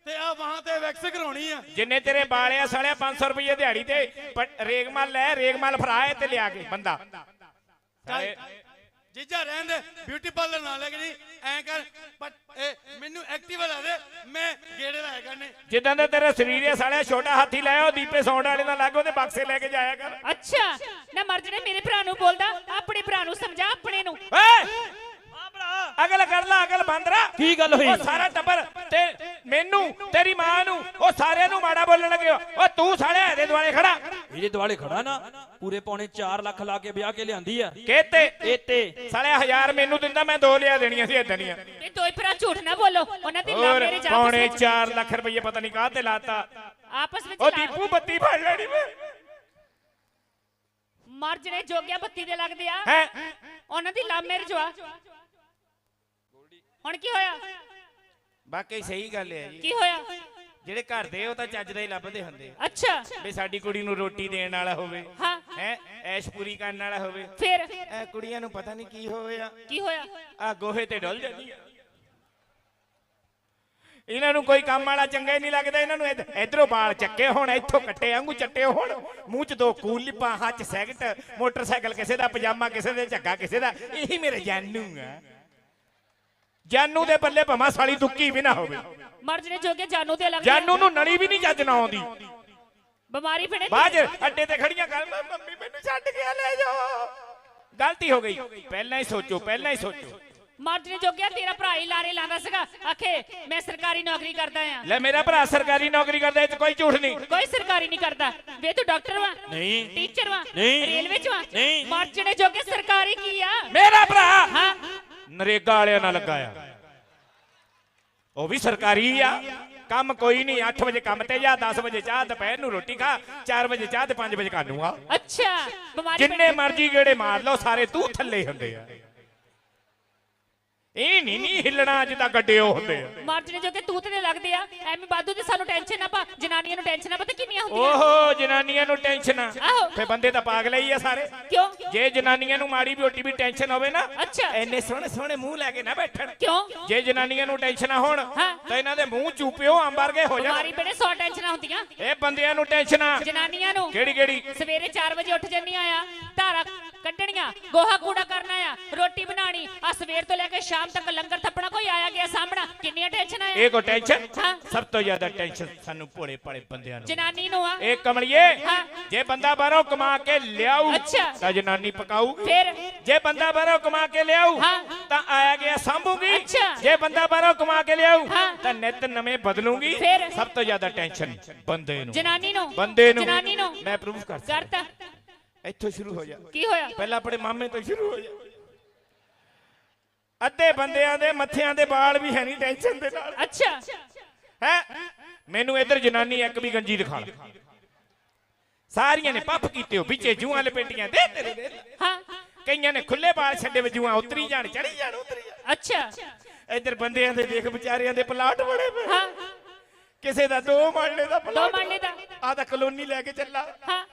ਤੇ ਆ ਵਹਾਂ ਤੇ ਵੈਕਸ ਕਰਾਉਣੀ ਆ। ਜਿੰਨੇ ਤੇਰੇ ਬਾਲਿਆ ਸਾਲਿਆ 500 ਰੁਪਏ ਦਿਹਾੜੀ ਤੇ ਰੇਗਮਾਲ ਲੈ ਰੇਗਮਾਲ ਫਰਾਏ ਤੇ ਲਿਆ ਕੇ ਬੰਦਾ। ਜੀਜਾ ਰਹਿਣ ਦੇ ਬਿਊਟੀ ਪਾਰਲਰ ਨਾ ਲੈ ਕੇ ਜੀ ਐਂ ਕਰ ਪਰ ਇਹ ਮੈਨੂੰ ਐਕਟਿਵਾ ਲਾ ਦੇ ਮੈਂ ਗੇੜੇ ਲਾਇਆ ਕਰਨੇ। ਜਿੱਦਾਂ ਦਾ ਤੇਰਾ ਸਰੀਰ ਹੈ ਸਾਲਿਆ ਛੋਟਾ ਹਾਥੀ ਲੈ ਆਓ ਦੀਪੇ ਸੌਂਡ ਵਾਲੇ ਨਾਲ ਲੱਗ ਉਹਦੇ ਬਕਸੇ ਲੈ ਕੇ ਜਾਇਆ ਕਰ। ਅੱਛਾ ਨਾ ਮਰਜਣੇ ਮੇਰੇ ਭਰਾ ਨੂੰ ਬੋਲਦਾ ਆਪਣੇ ਭਰਾ ਨੂੰ ਸਮਝਾ ਆਪਣੇ ਨੂੰ। ਓਏ! ਅਗਲ ਕਰ ਲਾ ਅਗਲ ਬੰਦਰਾ ਕੀ ਗੱਲ ਹੋਈ? ਉਹ ਸਾਰਾ ਟੱਬਰ ਤੇ ਮੈਨੂੰ ਤੇਰੀ ਮਾਂ ਨੂੰ ਉਹ ਸਾਰਿਆਂ ਨੂੰ ਮਾੜਾ ਬੋਲਣ ਲੱਗੇ। ਉਹ ਤੂੰ ਸਾਲਿਆ ਇਹਦੇ ਦੁਆਲੇ ਖੜਾ। ਇਹਦੇ ਦੁਆਲੇ ਖੜਾ ਨਾ ਪੂਰੇ ਪੌਣੇ 4 ਲੱਖ ਲਾ ਕੇ ਵਿਆਹ ਕੇ ਲਿਆਂਦੀ ਆ। ਕਿਤੇ ਇਹ ਤੇ ਸਾਲਿਆ ਹਜ਼ਾਰ ਮੈਨੂੰ ਦਿੰਦਾ ਮੈਂ ਦੋ ਲਿਆ ਦੇਣੀਆਂ ਸੀ ਇਦਾਂ ਦੀਆਂ। ਇਹ ਦੋਈ ਭਰਾ ਝੂਠ ਨਾ ਬੋਲੋ। ਉਹਨਾਂ ਦੀ ਲਵ ਹੋਰ ਮੈਰਿਜ ਪੌਣੇ ਆਪਸ ਵਿੱਚ। 4 ਲੱਖ ਰੁਪਏ ਪਤਾ ਨਹੀਂ ਕਾਹ ਤੇ ਲਾਤਾ। ਆਪਸ ਵਿੱਚ ਉਹ ਦੀਪੂ ਬੱਤੀ ਫੜ ਲੈਣੀ ਮੈਂ। ਮਰਜਣੇ ਜੋਗਿਆ ਬੱਤੀ ਦੇ ਲੱਗਦੇ ਆ। ਹੈ? ਉਹਨਾਂ ਦੀ ਲਵ ਮੈਰਿਜ ਆ ਹੁਣ ਕੀ ਹੋਇਆ? ਬਾਕੀ ਸਹੀ ਗੱਲ ਹੈ ਜੀ। ਕੀ ਹੋਇਆ? ਜਿਹੜੇ ਘਰ ਦੇ ਉਹ ਤਾਂ ਚੱਜ ਦਾ ਹੀ ਲੱਭਦੇ ਹੁੰਦੇ। ਅੱਛਾ। ਵੀ ਸਾਡੀ ਕੁੜੀ ਨੂੰ ਰੋਟੀ ਦੇਣ ਵਾਲਾ ਹੋਵੇ ਹਾਂ। ਹੈ ਐਸ਼ ਪੂਰੀ ਕਰਨ ਵਾਲਾ ਹੋਵੇ। ਫਿਰ? ਇਹ ਕੁੜੀਆਂ ਨੂੰ ਪਤਾ ਨਹੀਂ ਕੀ ਹੋਇਆ। ਕੀ ਹੋਇਆ? ਆ ਗੋਹੇ ਤੇ ਡੁੱਲ ਜਾਂਦੀ ਆ। ਇਹਨਾਂ ਨੂੰ ਕੋਈ ਕੰਮ ਵਾਲਾ ਚੰਗਾ ਹੀ ਨਹੀਂ ਲੱਗਦਾ ਇਹਨਾਂ ਨੂੰ ਇਧ- ਇਧਰੋਂ ਵਾਲ ਚੱਕੇ ਹੋਣ ਇੱਥੋਂ ਕੱਟੇ ਵਾਂਗੂ ਚੱਟੇ ਹੋਣ। ਮੂੰਹ 'ਚ ਦੋ ਕੂਲ ਲਿਪਾਂ ਹੱਥ ਸੈਕਟ ਮੋਟਰਸਾਈਕਲ ਕਿਸੇ ਦਾ ਪਜਾਮਾ ਕਿਸੇ ਦੇ ਝੱਗਾ ਕਿਸੇ ਦਾ ਇਹੀ ਮੇਰੇ ਜਾਨੂ ਆ। ਜਾਨੂ ਦੇ ਬੱਲੇ ਭਮਾ ਸਾਲੀ ਦੁੱਕੀ ਵੀ ਨਾ ਹੋਵੇ। ਮਰਜਣੇ ਜੋਗੇ ਜਾਨੂ ਤੇ ਲੱਗਦੇ ਆ। ਜਾਨੂ ਨੂੰ ਨਲੀ ਵੀ ਨਹੀਂ ਚੱਜ ਨਾ ਆਉਂਦੀ। ਬਿਮਾਰੀ ਫਿੜੇ 'ਚ ਅੱਡੇ ਤੇ ਖੜੀਆਂ ਕਰ ਮੰਮੀ ਮੈਨੂੰ ਛੱਡ ਕੇ ਲੈ ਜਾਓ। ਗਲਤੀ ਹੋ ਗਈ। ਪਹਿਲਾਂ ਹੀ ਸੋਚੋ ਪਹਿਲਾਂ ਹੀ ਸੋਚੋ। ਮਰਜਣੇ ਜੋਗਿਆ ਤੇਰਾ ਭਰਾ ਹੀ ਲਾਰੇ ਲਾਉਂਦਾ ਸੀਗਾ। ਆਖੇ ਮੈਂ ਸਰਕਾਰੀ ਨੌਕਰੀ ਕਰਦਾ ਆ। ਲੈ ਮੇਰਾ ਭਰਾ ਸਰਕਾਰੀ ਨੌਕਰੀ ਕਰਦਾ ਇਹ 'ਚ ਕੋਈ ਝੂਠ ਨਹੀਂ। ਕੋਈ ਸਰਕਾਰੀ ਨਹੀਂ ਕਰਦਾ। ਵੇ ਤੂੰ ਡਾਕਟਰ ਵਾ ਨਹੀਂ। ਟੀਚਰ ਵਾ ਨਹੀਂ। ਰੇਲਵੇ ਚ ਵਾ। ਨਹੀਂ। ਮਰਜਣੇ ਜੋਗੇ ਸਰਕਾਰੀ ਕੀ ਆ? ਮੇਰਾ ਭਰਾ! ਹਾਂ। ਨਰੇਗਾ ਵਾਲਿਆਂ ਨਾਲ ਲੱਗਾ ਆ। ਉਹ ਵੀ ਸਰਕਾਰੀ ਆ। ਕੰਮ ਕੋਈ ਨਹੀਂ 8 ਵਜੇ ਕੰਮ ਤੇ ਜਾ 10 ਵਜੇ ਚਾਹ ਦੁਪਹਿਰ ਨੂੰ ਰੋਟੀ ਖਾ 4 ਵਜੇ ਚਾਹ ਤੇ 5 ਵਜੇ ਆ। ਅੱਛਾ ਬਿਮਾਰੀ ਜਿੰਨੇ ਮਰਜ਼ੀ ਗੇੜੇ ਮਾਰ ਲਓ ਸਾਰੇ ਤੂੰ ਥੱਲੇ ਹੁੰਦੇ ਆ। ਇਹ ਨਹੀਂ ਨਹੀਂ ਹਿੱਲਣਾ ਅੱਜ ਤਾਂ ਗੱਡੇ ਹੁੰਦੇ ਆ। ਮਰਜਣੇ ਜੋਗੇ ਤੂਤ ਤੇ ਲੱਗਦੇ ਆ ਐਵੇਂ ਬਾਦੂ ਤੇ ਸਾਨੂੰ ਟੈਨਸ਼ਨ ਨਾ ਪਾ ਜਨਾਨੀਆਂ ਨੂੰ ਟੈਨਸ਼ਨ ਨਾ ਪਤਾ ਕਿੰਨੀਆਂ ਹੁੰਦੀਆਂ ਓਹੋ ਜਨਾਨੀਆਂ ਨੂੰ ਟੈਨਸ਼ਨ ਆ। ਆਹੋ। ਫੇ ਬੰਦੇ ਤਾਂ ਪਾਗਲ ਹੀ ਆ ਸਾਰੇ। ਕਿਉਂ? ਜੇ ਜਨਾਨੀਆਂ ਨੂੰ ਮਾੜੀ ਮੋਟੀ ਵੀ ਟੈਨਸ਼ਨ ਹੋਵੇ ਨਾ ਅੱਛਾ। ਐਨੇ ਸੋਹਣੇ ਸੋਹਣੇ ਮੂੰਹ ਲੈ ਕੇ ਨਾ ਬੈਠਣ। ਕਿਉਂ? ਜੇ ਜਨਾਨੀਆਂ ਨੂੰ ਟੈਨਸ਼ਨਾਂ ਹੋਣ ਹਾਂ। ਤਾਂ ਇਹਨਾਂ ਦੇ ਮੂੰਹ ਚੂਪਿਓ ਅੰਬਰ ਗਏ ਹੋ ਜਾਣ। ਬਿਮਾਰੀ ਬੜੇ ਸੌ ਟੈਨਸ਼ਨਾਂ ਹੁੰਦੀਆਂ। ਇਹ ਬੰਦਿਆਂ ਨੂੰ ਟੈਨਸ਼ਨਾਂ ਜਨਾਨੀਆਂ ਨੂੰ ਕਿਹੜੀ ਕਿਹੜੀ? ਸਵੇਰੇ 4 ਵਜੇ ਉੱਠ ਜੰਨੀਆਂ ਆ ਧਾਰਾ ਕੱਢਣੀਆਂ ਗੋਹਾ ਕੂੜਾ ਕਰਨਾ ਆ ਰੋਟੀ ਬਣਾਣੀ ਆ ਸਵੇਰ ਤੋਂ ਲੈ ਕੇ ਸ਼ਾਮ ਤੱਕ ਲੰਗਰ ਥੱਪਣਾ ਕੋਈ ਆਇਆ ਗਿਆ ਸਾਹਮਣਾ? ਕਿੰਨੀਆਂ ਟੈਨਸ਼ਨਾਂ ਆ ਇਹ ਕੋ ਟੈਨਸ਼ਨ। ਸਭ ਤੋਂ ਜ਼ਿਆਦਾ ਟੈਨਸ਼ਨ ਸਾਨੂੰ ਭੋਲੇ ਭਾਲੇ ਬੰਦਿਆਂ ਨੂੰ। ਜਨਾਨੀ ਨੂੰ ਆ। ਇਹ ਕਮਲਿਏ। ਜੇ ਬੰਦਾ ਬਾਹਰੋਂ ਕਮਾ ਕੇ ਲਿਆਊ। ਤਾਂ ਜਨਾਨੀ ਪਕਾਊ। ਫਿਰ? ਜੇ ਬੰਦਾ ਬਾਹਰੋਂ ਕਮਾ ਕੇ ਲਿਆਊ। ਤਾਂ ਆਇਆ ਗਿਆ ਸੰਭੂਗੀ। ਜੇ ਬੰਦਾ ਬਾਹਰੋਂ ਕਮਾ ਕੇ ਲਿਆਊ। ਤਾਂ ਨਿਤ ਨਵੇਂ ਬਦਲੂਗੀ? ਸਭ ਤੋਂ ਜ਼ਿਆਦਾ ਟੈਨਸ਼ਨ ਬੰਦੇ ਨੂੰ। ਜਨਾਨੀ ਨੂੰ। ਬੰਦੇ ਨੂੰ। ਜਨਾਨੀ ਨੂੰ। ਮੈਂ ਪ੍ਰੂਫ ਕਰ ਸਕਦਾ। ਇੱਥੋਂ ਸ਼ੁਰੂ ਹੋ ਜਾ। ਕੀ ਹੋਇਆ? ਪਹਿਲਾਂ ਆਪਣੇ ਮਾਮੇ ਤੋਂ ਸ਼ੁਰੂ ਹੋ ਜਾ। ਅੱਧੇ ਬੰਦਿਆਂ ਦੇ ਮੱਥਿਆਂ ਦੇ ਵਾਲ ਵੀ ਹੈ ਨਹੀਂ ਟੈਨਸ਼ਨ ਦੇ ਨਾਲ। ਅੱਛਾ। ਹੈ? ਮੈਨੂੰ ਇੱਧਰ ਜਨਾਨੀ ਇੱਕ ਵੀ ਗੰਜੀ ਦਿਖਾ ਲੈ। ਸਾਰੀਆਂ ਨੇ ਪੱਪ ਕੀਤੇ ਹੋ ਵਿੱਚੇ ਜੂਆਂ ਲਪੇਟੀਆਂ ਦੇ ਤੇਰੇ ਦੇ ਹਾਂ। ਕਈਆਂ ਨੇ ਖੁੱਲੇ ਬਾਲ ਛੱਡੇ ਵਿੱਚ ਜੂਆਂ ਉਤਰੀ ਜਾਣ ਚੜੀ ਜਾਣ ਉਤਰੀ ਅੱਛਾ। ਇੱਧਰ ਬੰਦਿਆਂ ਦੇ ਦੇਖ ਵਿਚਾਰਿਆਂ ਦੇ ਪਲਾਟ ਬਣੇ ਪਏ। ਹਾਂ। ਕਿਸੇ ਦਾ ਦੋ ਮਾਲੇ ਦਾ ਦੋ ਪਲਾਟ। ਮੰਨੇ ਦਾ। ਆ ਤਾਂ ਕਲੋਨੀ ਲੈ ਕੇ ਚੱਲਾ। ਹਾਂ।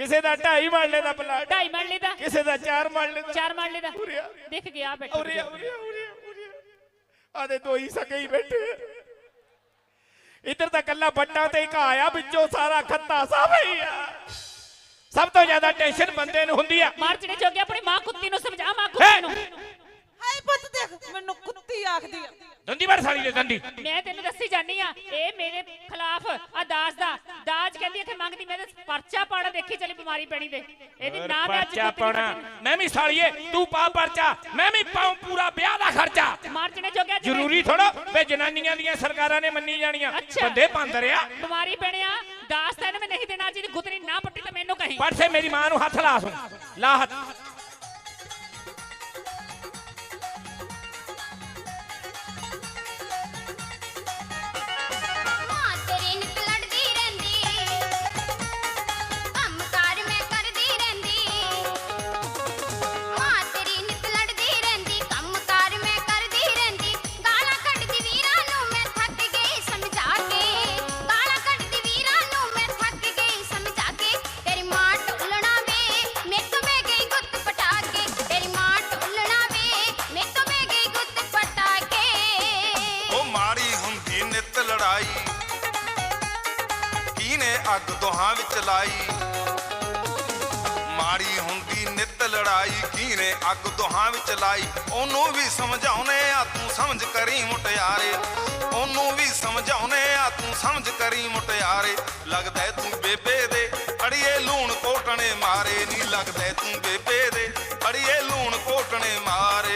ਕਿਸੇ ਦਾ ਢਾਈ ਮਾਲੇ ਦਾ ਪਲਾਟ। ਢਾਈ ਮੰਨੇ ਦਾ ਕਿਸੇ ਦਾ ਚਾਰ ਮਾਲੇ ਦਾ ਚਾਰ ਮੰਨੇ ਦਾ ਉਰੇ ਆ। ਦੇਖ ਗਿਆ ਬੈਠਾ ਉਰੇ ਆ, ਉਰੇ ਆ, ਉਰੇ ਆ, ਉਰੇ ਆ। ਆਦੇ ਦੋ ਹੀ ਸਕੇ ਹੀ ਬੈਠੇ ਆ। ਇੱਧਰ ਤਾਂ ਕੱਲਾ ਬੱਟਾਂ ਤੇ ਇੱਕ ਆਇਆ ਵਿੱਚੋਂ ਸਾਰਾ ਖੱਤਾ ਸਭ ਹੀ ਆ। ਸਭ ਤੋਂ ਜ਼ਿਆਦਾ ਟੈਨਸ਼ਨ ਬੰਦੇ ਨੂੰ ਹੁੰਦੀ ਆ। ਮਾਰਚਣੇ ਜੋਗੇ ਆਪਣੀ ਮਾਂ ਕੁੱਤੀ ਨੂੰ ਸਮਝਾ ਮਾਂ ਕੁੱਤੀ ਨੂੰ। ਹਾਏ ਪੁੱਤ ਦੇਖ ਮੈਨੂੰ ਕੁੱਤੀ ਆਖਦੀ ਆ। ਦੰਦੀ ਵੜ ਸਾਲੀ ਦੇ ਦੰਦੀ। ਮੈਂ ਤੈਨੂੰ ਦੱਸੀ ਜਾਨੀ ਆ ਇਹ ਮੇਰੇ ਖਿਲਾਫ ਆ ਦਾ ਕਹਿੰਦੀ ਇੱਥੇ ਮੰਗਦੀ ਮੈਂ ਤੇ ਪਰਚਾ ਪਾਣਾ ਦੇਖੀ ਚਲੀ ਬਿਮਾਰੀ ਪੈਣੀ ਦੇ ਇਹਦੀ ਨਾ ਅੱਜ ਪਰਚਾ ਨੂੰ ਮੈਂ ਵੀ ਸਾਲੀਏ ਤੂੰ ਪਾ ਪਰਚਾ ਮੈਂ ਵੀ ਪਾਉਂ ਪੂਰਾ ਵਿਆਹ ਦਾ ਖਰਚਾ। ਮਾਰਚਣੇ ਜੋਗੇ ਅੱਜ ਮੈਂ- ਜ਼ਰੂਰੀ ਥੋੜਾ ਵੇ ਜਨਾਨੀਆਂ ਦੀਆਂ ਸਰਕਾਰਾਂ ਨੇ ਮੰਨੀ ਜਾਣੀਆਂ। ਬੰਦੇ ਪਾਉਂਦੇ ਰਿਆ। ਬਿਮਾਰੀ ਪੈਣਿਆ ਦਾਜ ਤਾਂ ਮੈਂ ਨਹੀਂ ਦੇਣਾ ਜੀ ਗੁੱਤਰੀ ਨਾ ਪੱਟੀ ਤਾਂ ਮੈਨੂੰ ਕਹੀਂ। ਪਰਸੇ ਮੇਰੀ ਮਾਂ ਨੂੰ ਹੱਥ ਲਾ ਸੁਣ ਲਾ ਹੱਥ। ਅੱਗ ਦੋਹਾਂ ਵਿੱਚ ਲਾਈ। ਮਾੜੀ ਹੁੰਦੀ ਨਿਤ ਲੜਾਈ, ਕੀਨੇ ਅੱਗ ਦੋਹਾਂ ਵਿੱਚ ਲਾਈ। ਉਹਨੂੰ ਵੀ ਸਮਝਾਉਨੇ ਆ, ਤੂੰ ਸਮਝ ਕਰੀ ਮੁਟਿਆਰੇ। ਉਹਨੂੰ ਵੀ ਸਮਝਾਉਨੇ ਆ, ਤੂੰ ਸਮਝ ਕਰੀ ਮੁਟਿਆਰੇ। ਲੱਗਦਾ ਤੂੰ ਬੇਬੇ ਦੇ, ਅੜੀਏ ਲੂਣ ਕੋਟਣੇ ਮਾਰੇ। ਨਹੀਂ ਲੱਗਦਾ ਤੂੰ ਬੇਬੇ ਦੇ, ਅੜੀਏ ਲੂਣ ਕੋਟਣੇ ਮਾਰੇ।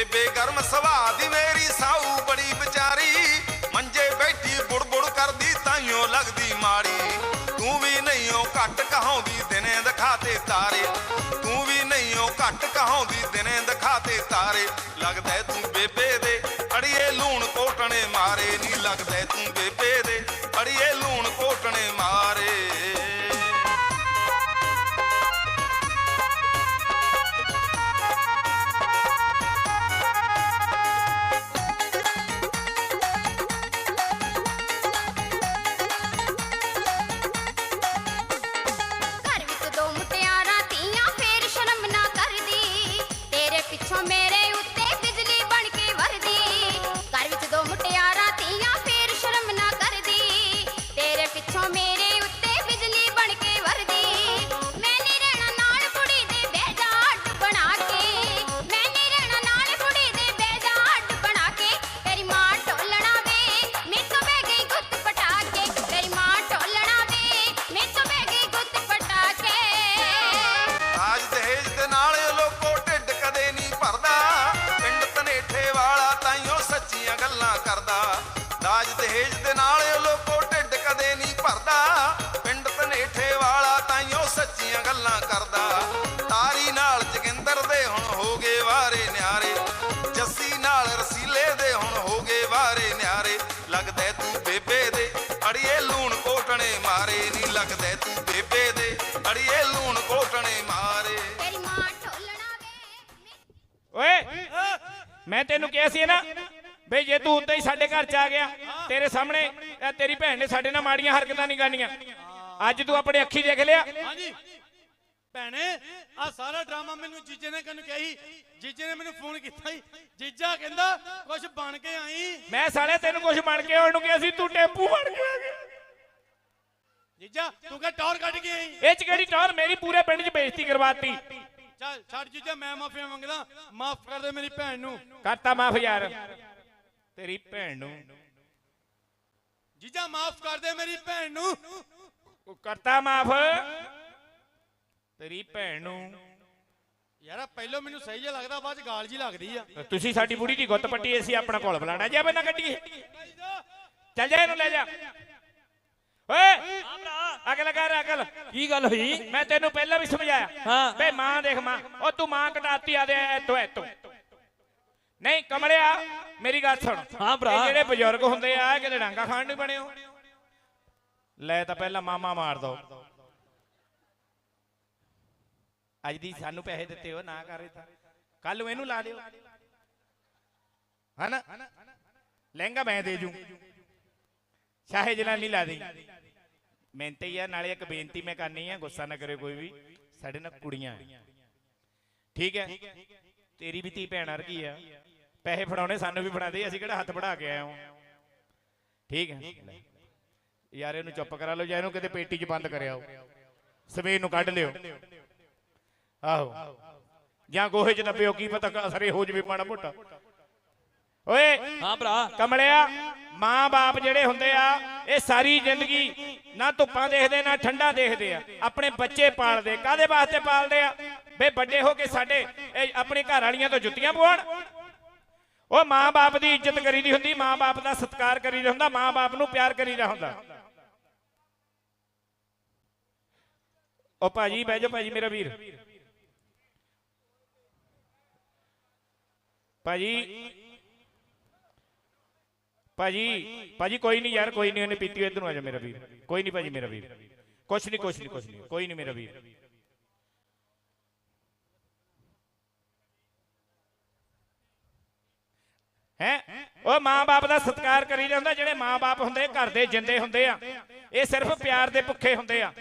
ਬੇਬੇ ਗਰਮ ਸੁਭਾਅ ਦੀ ਮੇਰੀ ਸਾਊ ਬੜੀ ਵਿਚਾਰੀ। ਮੰਜੇ ਬੈਠੀ ਬੁੜਬੁੜ ਕਰਦੀ, ਤਾਈਓ ਲੱਗਦੀ ਮਾੜੀ। ਤੂੰ ਵੀ ਨਹੀਂਓ ਘੱਟ ਕਹਾਉਂਦੀ, ਦਿਨੇ ਦਿਖਾਤੇ ਤਾਰੇ। ਤੂੰ ਵੀ ਨਹੀਂਓ ਘੱਟ ਕਹਾਉਂਦੀ, ਦਿਨੇ ਦਿਖਾਤੇ ਤਾਰੇ। ਲੱਗਦਾ ਤੂੰ ਬੇਬੇ ਦੇ ਅੜੀਏ ਲੂਣ ਕੋਟਣੇ ਮਾਰੇ। ਨਹੀਂ ਲੱਗਦਾ ਤੂੰ ਲੱਗਦਾ ਤੂੰ ਬੇਬੇ ਦੇ। ਅੜੀਏ ਲੂਣ ਕੋਟਣੇ ਮਾਰੇ ਨਹੀਂ ਲੱਗਦਾ ਤੂੰ ਬੇਬੇ ਦੇ। ਅੜੀਏ ਲੂਣ ਕੋਟਣੇ ਮਾਰੇ। ਤੇਰੀ ਮਾਂ ਢੋਲਣਾ ਵੇ। ਮੈਂ ਮੈਂ ਤੈਨੂੰ ਕਿਹਾ ਸੀ ਨਾ ਬਈ ਜੇ ਤੂੰ ਉੱਤੇ ਹੀ ਸਾਡੇ ਘਰ ਚ ਆ ਗਿਆ ਤੇਰੇ ਸਾਹਮਣੇ ਤੇਰੀ ਭੈਣ ਨੇ ਸਾਡੇ ਨਾਲ ਮਾੜੀਆਂ ਹਰਕਤਾਂ ਨਹੀਂ ਕਰਨੀਆਂ। ਅੱਜ ਤੂੰ ਆਪਣੇ ਅੱਖੀ ਦੇਖ ਲਿਆ। ਹਾਂਜੀ। ਭੈਣੇ ਆ ਸਾਰਾ ਡਰਾਮਾ ਮੈਨੂੰ ਜੀਜੇ ਨੇ ਕਨੂੰ ਕਹੀ ਜੀਜੇ ਨੇ ਮੈਨੂੰ ਫੋਨ ਕੀਤਾ ਸੀ। ਜੀਜਾ ਕਹਿੰਦਾ ਕੁਝ ਬਣ ਕੇ ਆਈ। ਮੈਂ ਸਾਲੇ ਤੈਨੂੰ ਕੁਝ ਬਣ ਕੇ ਆਉਣ ਨੂੰ ਕਿਹਾ ਸੀ ਤੂੰ ਟੈਂਪੂ ਬਣ ਕੇ ਆ ਗਿਆ। ਜੀਜਾ ਤੂੰ ਕਹ ਟੌਰ ਕੱਢ ਕੇ ਆਈ। ਇਹ ਚ ਕਿਹੜੀ ਟੌਰ? ਮੇਰੀ ਪੂਰੇ ਪਿੰਡ 'ਚ ਬੇਇੱਜ਼ਤੀ ਕਰਵਾਤੀ। ਚੱਲ ਛੱਡ ਜੀਜਾ ਮੈਂ ਮਾਫੀ ਮੰਗਦਾ। ਮਾਫ ਕਰ ਦੇ ਮੇਰੀ ਭੈਣ ਨੂੰ। ਕਰਤਾ ਮਾਫ ਯਾਰ। ਤੇਰੀ ਭੈਣ ਨੂੰ। ਜੀਜਾ ਮਾਫ ਕਰ ਦੇ ਮੇਰੀ ਭੈਣ ਨੂੰ। ਉਹ ਕਰਤਾ ਮਾਫ। ਤੇਰੀ ਭੈਣ ਨੂੰ। ਯਾਰ ਪਹਿਲਾਂ ਮੈਨੂੰ ਸਹੀ ਜਿਹਾ ਲੱਗਦਾ ਬਾਅਦ ਚ ਗਾਲ ਜੀ ਲੱਗਦੀ ਆ। ਤੁਸੀਂ ਸਾਡੀ ਬੁੜੀ ਦੀ ਗੁੱਤ ਪੱਟੀ ਅਸੀਂ ਆਪਣਾ ਕੋਲ ਬੁਲਾਣਾ ਜਾ ਬੰਨਾ ਕੱਢੀਏ। ਚੱਲ ਜਾ ਇਹਨੂੰ ਲੈ ਜਾ। ਓਏ! ਅਕਲ ਕਰ ਅਕਲ। ਕੀ ਗੱਲ ਹੋਈ? ਮੈਂ ਤੈਨੂੰ ਪਹਿਲਾਂ ਵੀ ਸਮਝਾਇਆ। ਹਾਂ। ਬੇ ਮਾਂ ਦੇਖ ਮਾਂ। ਉਹ ਤੂੰ ਮਾਂ ਕਟਾਤੀ ਆ ਦੇ ਐਤੋਂ ਐਤੋਂ ਨਹੀਂ ਕਮਲਿਆ ਮੇਰੀ ਗੱਲ ਸੁਣ। ਹਾਂ ਭਰਾ। ਇਹ ਜਿਹੜੇ ਬਜ਼ੁਰਗ ਹੁੰਦੇ ਆ ਕਿਤੇ ਡਾਂਗਾ ਖਾਣ ਨਹੀਂ ਬਣੇ ਹੋ ਲੈ ਤਾਂ ਪਹਿਲਾਂ ਮਾਮਾ ਮਾਰ ਦੋ। ਅੱਜ ਦੀ ਸਾਨੂੰ ਪੈਸੇ ਦਿੱਤੇ ਹੋ, ਨਾ ਕਰੇ ਤਾਂ। ਕੱਲ ਨੂੰ ਇਹਨੂੰ ਲਾ ਦਿਓ। ਹਨਾ? ਲਹਿੰਗਾ ਮੈਂ ਦੇ ਜੂ। ਸ਼ਾਹੇ ਜਲਾਨੀ ਲਾ ਦੇ ਮਿਹਨਤ ਹੀ ਆ, ਨਾਲੇ ਇੱਕ ਬੇਨਤੀ ਮੈਂ ਕਰਨੀ ਆ, ਗੁੱਸਾ ਨਾ ਕਰੇ ਕੋਈ ਵੀ। ਸਾਡੇ ਨਾਲ ਕੁੜੀਆਂ ਠੀਕ ਹੈ? ਤੇਰੀ ਵੀ ਧੀ ਭੈਣ ਵਰਗੀ ਆ। ਪੈਸੇ ਫੜਾਉਣੇ ਸਾਨੂੰ ਵੀ ਫੜਾ ਦੇ, ਅਸੀਂ ਕਿਹੜਾ ਹੱਥ ਫੜਾ ਕੇ ਆਏ ਹਾਂ। ਠੀਕ ਹੈ? ਯਾਰ ਇਹਨੂੰ ਚੁੱਪ ਕਰਾ ਲਓ, ਜਾਂ ਇਹਨੂੰ ਕਿਤੇ ਪੇਟੀ 'ਚ ਬੰਦ ਕਰਿਆਓ ਸਵੇਰ ਨੂੰ ਕੱਢ ਲਿਓ। ਆਹੋ। ਜਾਂ ਗੋਹੇ 'ਚ ਦੱਬਿਓ ਕੀ ਪਤਾ ਅਸਰੇ ਹੋ ਜਵੇ ਮਾੜਾ ਮੋਟਾ। ਓਏ ਹਾਂ ਭਰਾ। ਕਮਲਿਆ ਮਾਂ-ਬਾਪ ਜਿਹੜੇ ਹੁੰਦੇ ਆ ਇਹ ਸਾਰੀ ਜ਼ਿੰਦਗੀ ਨਾ ਧੁੱਪਾਂ ਦੇਖਦੇ ਨਾ ਠੰਡਾ ਦੇਖਦੇ ਆ। ਆਪਣੇ ਬੱਚੇ ਪਾਲਦੇ। ਕਾਦੇ ਵਾਸਤੇ ਪਾਲਦੇ ਆ? ਬੇ ਵੱਡੇ ਹੋ ਕੇ ਸਾਡੇ ਇਹ ਆਪਣੇ ਘਰ ਵਾਲੀਆਂ ਤੋਂ ਜੁੱਤੀਆਂ ਪਵਾਉਣ। ਉਹ ਮਾਂ-ਬਾਪ ਦੀ ਇੱਜ਼ਤ ਕਰੀਦੀ ਹੁੰਦੀ ਮਾਂ-ਬਾਪ ਦਾ ਸਤਿਕਾਰ ਕਰੀਦਾ ਹੁੰਦਾ ਮਾਂ-ਬਾਪ ਨੂੰ ਪਿਆਰ ਕਰੀਦਾ ਹੁੰਦਾ। ਉਹ ਭਾਜੀ ਬਹਿ ਜਾਓ ਭਾਜੀ ਮੇਰਾ ਵੀਰ। ਭਾਜੀ। ਭਾਜੀ। ਭਾਜੀ ਕੋਈ ਨਹੀਂ ਯਾਰ ਕੋਈ ਨਹੀਂ ਉਹਨੇ ਪੀਤੀ ਇਧਰ ਨੂੰ ਆ ਜਾ ਮੇਰਾ ਵੀਰ। ਕੋਈ ਨਹੀਂ ਭਾਜੀ ਮੇਰਾ ਵੀਰ। ਕੁਛ ਨਹੀਂ ਕੁਛ ਨਹੀਂ ਕੁਛ ਨਹੀਂ ਕੋਈ ਨਹੀਂ ਮੇਰਾ ਵੀਰ। ਹੈ? ਉਹ ਮਾਂ-ਬਾਪ ਦਾ ਸਤਿਕਾਰ ਕਰੀ ਜਾਂਦਾ ਜਿਹੜੇ ਮਾਂ-ਬਾਪ ਹੁੰਦੇ ਘਰ ਦੇ ਜਿੰਦੇ ਹੁੰਦੇ ਆ। ਇਹ ਸਿਰਫ ਪਿਆਰ ਦੇ ਭੁੱਖੇ ਹੁੰਦੇ ਆ।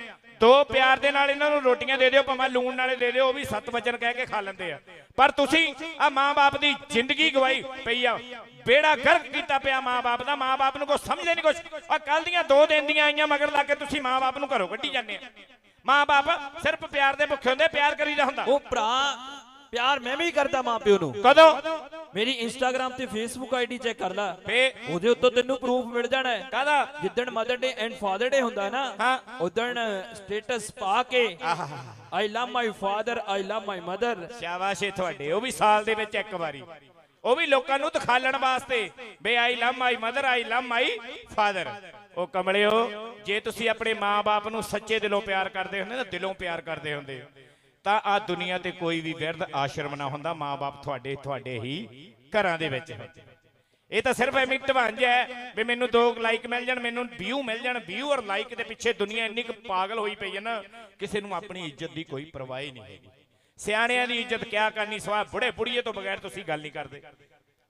ਦੋ ਪਿਆਰ ਦੇ ਨਾਲ ਇਹਨਾਂ ਨੂੰ ਰੋਟੀਆਂ ਦੇ ਦਿਓ, ਭਾਵੇਂ ਲੂਣ ਨਾਲੇ ਦੇ ਦਿਓ, ਉਹ ਵੀ ਸੱਤ ਵਚਨ ਕਹਿ ਕੇ ਖਾ ਲੈਂਦੇ ਆ। ਪਰ ਤੁਸੀਂ ਆ ਮਾਂ-ਬਾਪ ਦੀ ਜ਼ਿੰਦਗੀ ਗਵਾਈ ਪਈ ਆ। ਬੇੜਾ ਗਰਕ ਕੀਤਾ ਪਿਆ ਮਾਂ-ਬਾਪ ਦਾ। ਮਾਂ-ਬਾਪ ਨੂੰ ਕੁਛ ਸਮਝਦੇ ਨਹੀਂ ਕੁਛ। ਆ ਕੱਲ ਦੀਆਂ ਦੋ ਦਿਨ ਦੀਆਂ ਆਈਆਂ, ਮਗਰ ਲਾ ਕੇ ਤੁਸੀਂ ਮਾਂ-ਬਾਪ ਨੂੰ ਘਰੋਂ ਕੱਢੀ ਜਾਂਦੇ ਆ। ਮਾਂ-ਬਾਪ ਸਿਰਫ ਪਿਆਰ ਦੇ ਭੁੱਖੇ ਹੁੰਦੇ, ਪਿਆਰ ਕਰੀਦਾ ਹੁੰਦਾ। ਉਹ ਭਰਾ ਪਿਆਰ ਮੈਂ ਵੀ ਕਰਦਾ ਮਾਂ ਪਿਓ ਨੂੰ। ਕਦੋਂ? ਮੇਰੀ ਇੰਸਟਾਗ੍ਰam ਤੇ ਫੇਸਬੁੱਕ ਆਈਡੀ ਚੈੱਕ ਕਰ ਲੈ। ਉਹਦੇ ਉੱਤੇ ਤੈਨੂੰ ਪ੍ਰੂਫ ਮਿਲ ਜਾਣਾ ਹੈ। ਕਾਦਾ? ਜਿੱਦਣ mother day and father day ਹੁੰਦਾ ਨਾ ਹਾਂ। ਉਦਣ ਸਟੇਟਸ ਪਾ ਕੇ I love my father I love my mother ਸ਼ਾਬਾਸ਼ ਏ ਤੁਹਾਡੇ ਉਹ ਵੀ ਸਾਲ ਦੇ ਵਿੱਚ ਇੱਕ ਵਾਰੀ। ਉਹ ਵੀ ਲੋਕਾਂ ਨੂੰ ਦਿਖਾਲਣ ਵਾਸਤੇ। ਬੇ I love my mother I love my father ਉਹ ਕਮਲਿਓ ਜੇ ਤੁਸੀਂ ਆਪਣੇ ਮਾਂ-ਬਾਪ ਨੂੰ ਸੱਚੇ ਦਿਲੋਂ ਪਿਆਰ ਕਰਦੇ ਹੁੰਦੇ ਨਾ ਦਿਲੋਂ ਪਿਆਰ ਕਰਦੇ ਹੁੰਦੇ ਤਾਂ ਆ ਦੁਨੀਆ ਤੇ ਕੋਈ ਵੀ ਵਿਰਧ ਆਸ਼ਰਮ ਨਾ ਹੁੰਦਾ, ਮਾਂ-ਬਾਪ ਤੁਹਾਡੇ ਤੁਹਾਡੇ ਹੀ ਘਰਾਂ ਦੇ ਵਿੱਚ ਇਹ ਤਾਂ ਸਿਰਫ ਐਵੇਂ ਢਵਾਂਜ ਹੈ ਵੀ ਮੈਨੂੰ ਦੋ ਲਾਈਕ ਮਿਲ ਜਾਣ, ਮੈਨੂੰ ਵਿਊ ਮਿਲ ਜਾਣ ਵਿਊ ਔਰ ਲਾਈਕ ਦੇ ਪਿੱਛੇ ਦੁਨੀਆ ਇੰਨੀ ਕੁ ਪਾਗਲ ਹੋਈ ਪਈ ਹੈ ਨਾ, ਕਿਸੇ ਨੂੰ ਆਪਣੀ ਇੱਜ਼ਤ ਦੀ ਕੋਈ ਪਰਵਾਹ ਹੀ ਨਹੀਂ ਹੈਗੀ। ਸਿਆਣਿਆਂ ਦੀ ਇੱਜ਼ਤ ਕਿਆ ਕਰਨੀ, ਸਵਾ ਬੁੜੇ ਬੁੜੀਏ ਤੋਂ ਬਗੈਰ ਤੁਸੀਂ ਗੱਲ ਨਹੀਂ ਕਰਦੇ।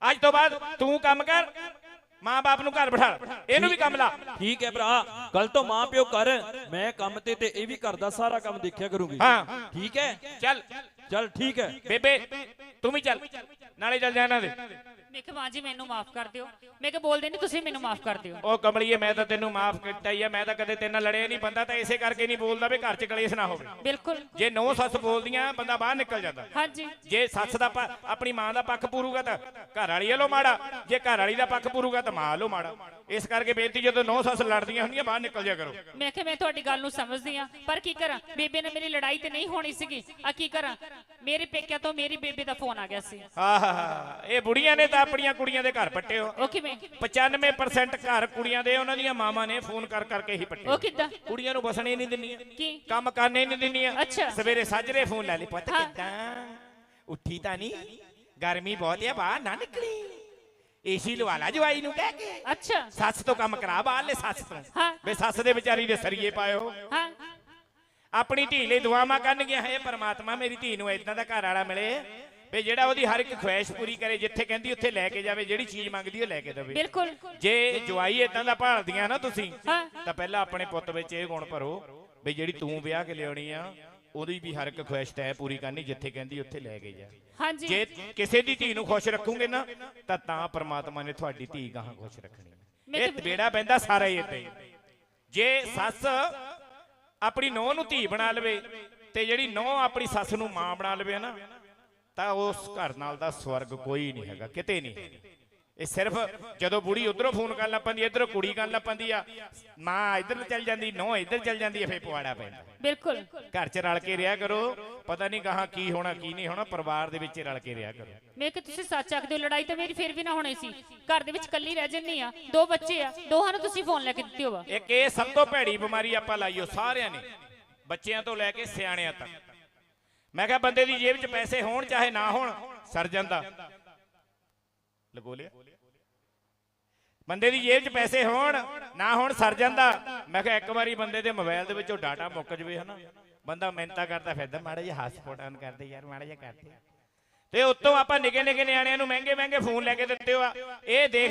ਅੱਜ ਤੋਂ ਬਾਅਦ ਤੂੰ ਕੰਮ ਕਰ ਮਾਂ-ਬਾਪ ਨੂੰ ਘਰ ਬਿਠਾ ਇਹਨੂੰ ਵੀ ਕੰਮ ਲਾ। ਠੀਕ ਹੈ ਭਰਾ ਕੱਲ ਤੋਂ ਮਾਂ ਪਿਓ ਕਰ ਮੈਂ ਕੰਮ ਤੇ ਤੇ ਇਹ ਵੀ ਕਰਦਾ ਸਾਰਾ ਕੰਮ ਦੇਖਿਆ ਕਰੂੰਗੀ। ਹਾਂ। ਠੀਕ ਹੈ? ਚੱਲ। ਚੱਲ ਠੀਕ ਹੈ। ਬੇਬੇ ਤੂੰ ਵੀ ਚੱਲ। ਨਾਲੇ ਚੱਲ ਜਾ ਇਹਨਾਂ ਦੇ। ਮੈਂ ਕਿਹਾ ਮਾਂ ਜੀ ਮੈਨੂੰ ਮਾਫ ਕਰ ਦਿਓ। ਮੈਂ ਕਿਹਾ ਬੋਲਦੇ ਨਹੀਂ ਤੁਸੀਂ ਮੈਨੂੰ ਮਾਫ ਕਰ ਦਿਓ। ਉਹ ਕਮਲੀਏ ਮੈਂ ਤਾਂ ਤੈਨੂੰ ਮਾਫ ਕੀਤਾ ਹੀ ਆ। ਮੈਂ ਤਾਂ ਕਦੇ ਤੇਰੇ ਨਾਲ ਲੜਿਆ ਨਹੀਂ ਬੰਦਾ ਤਾਂ ਇਸੇ ਕਰਕੇ ਨਹੀਂ ਬੋਲਦਾ ਵੀ ਘਰ 'ਚ ਕਲੇਸ਼ ਨਾ ਹੋਵੇ। ਬਿਲਕੁਲ। ਜੇ ਨੌ ਸੱਸ ਬੋਲਦੀਆਂ ਬੰਦਾ ਬਾਹਰ ਨਿਕਲ ਜਾਂਦਾ। ਹਾਂਜੀ। ਜੇ ਸੱਸ ਦਾ ਆਪਣੀ ਮਾਂ ਦਾ ਪੱਖ ਪੂਰੂਗਾ ਤਾਂ ਘਰ ਵਾਲੀ ਵੱਲੋਂ ਮਾੜਾ। ਜੇ ਘਰ ਵਾਲੀ ਦਾ ਪੱਖ ਪੂਰੂਗਾ ਤਾਂ ਮਾਂ ਵੱਲੋਂ ਮਾੜਾ। ਇਸ ਕਰਕੇ ਬੇਨਤੀ ਜਦੋਂ ਨੌ ਸੱਸ ਲੜਦੀਆਂ ਹੁੰਦੀਆਂ ਬਾਹਰ ਨਿਕਲ ਜਾ ਕਰੋ। ਮੈਂ ਕਿਹਾ ਮੈਂ ਤੁਹਾਡੀ ਗੱਲ ਨੂੰ ਸਮਝਦੀ ਆ ਪਰ ਕੀ ਕਰਾਂ? ਬੇਬੇ ਨਾਲ ਮੇਰੀ ਲੜਾਈ ਤੇ ਨਹੀਂ ਹੋਣੀ ਸੀਗੀ। ਆ ਕੀ ਕਰਾਂ? ਮੇਰੇ ਪੇਕਿਆਂ ਤੋਂ ਮੇਰੀ ਬੇਬੇ ਦਾ ਫੋਨ ਆ ਗਿਆ ਸੀ। ਆਹਾ ਇਹ ਬੁੜੀਆਂ ਨੇ ਤਾਂ ਆਪਣੀਆਂ ਕੁੜੀਆਂ ਦੇ ਘਰ ਪੱਟੇ ਹੋ ਉਹ ਕਿਵੇਂ? 95% ਘਰ ਕੁੜੀਆਂ ਦੇ ਉਹਨਾਂ ਦੀਆਂ ਮਾਵਾਂ ਨੇ ਫੋਨ ਕਰ ਕਰਕੇ ਹੀ ਪੱਟੇ ਉਹ ਕਿੱਦਾਂ? ਕੁੜੀਆਂ ਨੂੰ ਬਸਣੇ ਨਹੀਂ ਦਿੰਦੀਆਂ ਕੀ? ਕੰਮ ਕਰਨੇ ਨਹੀਂ ਦਿੰਦੀਆਂ। ਅੱਛਾ। ਸਵੇਰੇ ਸਾਜਰੇ ਫੋਨ ਲੈ ਲਈ ਪੁੱਤ ਹਾਂ। ਕਿੱਦਾਂ? ਉੱਠੀ ਤਾਂ ਨਹੀਂ। ਗਰਮੀ ਬਹੁਤ ਆ ਬਾਹਰ ਨਾ ਨਿਕਲੀ। ਏਸੀ ਲਵਾ ਲਾ ਜਵਾਈ ਨੂੰ ਕਹਿ ਕੇ। ਅੱਛਾ। ਸੱਸ ਤੋਂ ਕੰਮ ਕਰਾ ਬਾਹਰਲੇ ਸੱਸ ਤੋਂ। ਹਾਂ। ਵੇ ਸੱਸ ਦੇ ਵਿਚਾਰੀ ਦੇ ਸਰੀਏ ਪਾਇਓ। ਹਾਂ। ਆਪਣੀ ਧੀ ਲਈ ਦੁਆਵਾਂ ਕਰਨਗੀਆਂ ਹੈ ਪਰਮਾਤਮਾ ਮੇਰੀ ਧੀ ਨੂੰ ਇਦਾਂ ਦਾ ਘਰ ਵਾਲਾ ਮਿਲੇ ਵੀ ਜਿਹੜਾ ਉਹਦੀ ਹਰ ਇੱਕ ਖੁਆਇਸ਼ ਪੂਰੀ ਕਰੇ ਜਿੱਥੇ ਕਹਿੰਦੀ ਉੱਥੇ ਲੈ ਕੇ ਜਾਵੇ ਜਿਹੜੀ ਚੀਜ਼ ਮੰਗਦੀ ਉਹ ਲੈ ਕੇ ਦੇਵੇ। ਬਿਲਕੁਲ। ਜੇ ਜਵਾਈ ਇਦਾਂ ਦਾ ਭਾਲਦੀਆਂ ਨਾ ਤੁਸੀਂ ਤਾਂ ਪਹਿਲਾਂ ਆਪਣੇ ਪੁੱਤ ਵਿੱਚ ਇਹ ਗੁਣ ਭਰੋ ਵੀ ਜਿਹੜੀ ਤੂੰ ਵਿਆਹ ਕੇ ਲਿਆਉਣੀ ਆ ਉਹਦੀ ਵੀ ਹਰ ਇੱਕ ਖੁਆਇਸ਼ ਤੈ ਪੂਰੀ ਕਰਨੀ ਜਿੱਥੇ ਕਹਿੰਦੀ ਉੱਥੇ ਲੈ ਕੇ ਜਾ। ਹਾਂਜੀ। ਜੇ ਕਿਸੇ ਦੀ ਧੀ ਨੂੰ ਖੁਸ਼ ਰੱਖੋਗੇ ਨਾ ਤਾਂ ਤਾਂ ਪ੍ਰਮਾਤਮਾ ਨੇ ਤੁਹਾਡੀ ਧੀ ਗਾਹਾਂ ਖੁਸ਼ ਰੱਖਣੀ। ਇਹ ਤਬੇੜਾ ਪੈਂਦਾ ਸਾਰਾ ਹੀ ਹੀ। ਜੇ ਸੱਸ ਆਪਣੀ ਨੂੰਹ ਨੂੰ ਧੀ ਬਣਾ ਲਵੇ ਤੇ ਜਿਹੜੀ ਨੂੰਹ ਆਪਣੀ ਸੱਸ ਨੂੰ ਮਾਂ ਬਣਾ ਲਵੇ ਨਾ ਤਾਂ ਉਸ ਘਰ ਨਾਲ ਦਾ ਸਵਰਗ ਕੋਈ ਨਹੀਂ ਹੈਗਾ, ਕਿਤੇ ਨਹੀਂ ਇਹ ਸਿਰਫ ਜਦੋਂ ਬੁੜੀ ਉਧਰੋਂ ਫੋਨ ਕਰਨ ਲੱਗ ਪੈਂਦੀ ਇਧਰੋਂ ਕੁੜੀ ਕਰਨ ਲੱਗ ਪੈਂਦੀ ਆ ਮਾਂ ਇੱਧਰ ਚੱਲ ਜਾਂਦੀ ਨੂੰਹ ਇੱਧਰ ਚੱਲ ਜਾਂਦੀ ਫੇਰ ਪਵਾੜਾ ਪੈਂਦਾ। ਬਿਲਕੁਲ। ਘਰ 'ਚ ਰਲ ਕੇ ਰਿਹਾ ਕਰੋ ਪਤਾ ਨਹੀਂ ਗਾਹਾਂ ਕੀ ਹੋਣਾ ਕੀ ਨਹੀਂ ਹੋਣਾ ਪਰਿਵਾਰ ਦੇ ਵਿੱਚ ਹੀ ਰਲ ਕੇ ਰਿਹਾ ਕਰੋ। ਮੈਂ ਕਿ ਤੁਸੀਂ ਸੱਚ ਆਖਦੇ ਹੋ ਲੜਾਈ ਤਾਂ ਮੇਰੀ ਫਿਰ ਵੀ ਨਾ ਹੋਣੀ ਸੀ। ਘਰ ਦੇ ਵਿੱਚ ਇਕੱਲੀ ਰਹਿ ਜੰਨੀ ਆ ਦੋ ਬੱਚੇ ਆ ਦੋਹਾਂ ਨੂੰ ਤੁਸੀਂ ਫੋਨ ਲੈ ਕੇ ਦਿੱਤੇ ਹੋਵਾ ਇੱਕ ਇਹ ਸਭ ਤੋਂ ਭੈੜੀ ਬਿਮਾਰੀ ਆਪਾਂ ਲਾਈਓ ਸਾਰਿਆਂ ਨੇ ਬੱਚਿਆਂ ਤੋਂ ਲੈ ਕੇ ਸਿਆਣਿਆਂ ਤੱਕ। ਮੈਂ ਕਿਹਾ ਬੰਦੇ ਦੀ ਜੇਬ 'ਚ ਪੈਸੇ ਹੋਣ ਚਾਹੇ ਨਾ ਹੋਣ ਸਰ ਜਾਂਦਾ। ਲਗੋ ਲਿਆ। ਬੰਦੇ ਦੀ ਜੇਬ 'ਚ ਪੈਸੇ ਹੋਣ, ਨਾ ਹੋਣ ਸਰ ਜਾਂਦਾ। ਮੈਂ ਕਿਹਾ ਇੱਕ ਵਾਰੀ ਬੰਦੇ ਦੇ ਮੋਬਾਈਲ ਦੇ ਵਿੱਚੋਂ ਡਾਟਾ ਮੁੱਕ ਜਵੇ ਹਨਾ। ਬੰਦਾ ਮਿਹਨਤਾਂ ਕਰਦਾ ਫਿਰਦਾ, ਮਾੜਾ ਜਿਹਾ ਹਸਪੋਟ ਆਨ ਕਰਦੇ ਯਾਰ, ਮਾੜਾ ਜਿਹਾ ਕਰਦੇ। ਤੇ ਉੱਤੋਂ ਆਪਾਂ ਨਿੱਕੇ ਨਿੱਕੇ ਨਿਆਣਿਆਂ ਨੂੰ ਮਹਿੰਗੇ ਮਹਿੰਗੇ ਫੋਨ ਲੈ ਕੇ ਦਿੱਤੇ ਆ। ਇਹ ਦੇਖ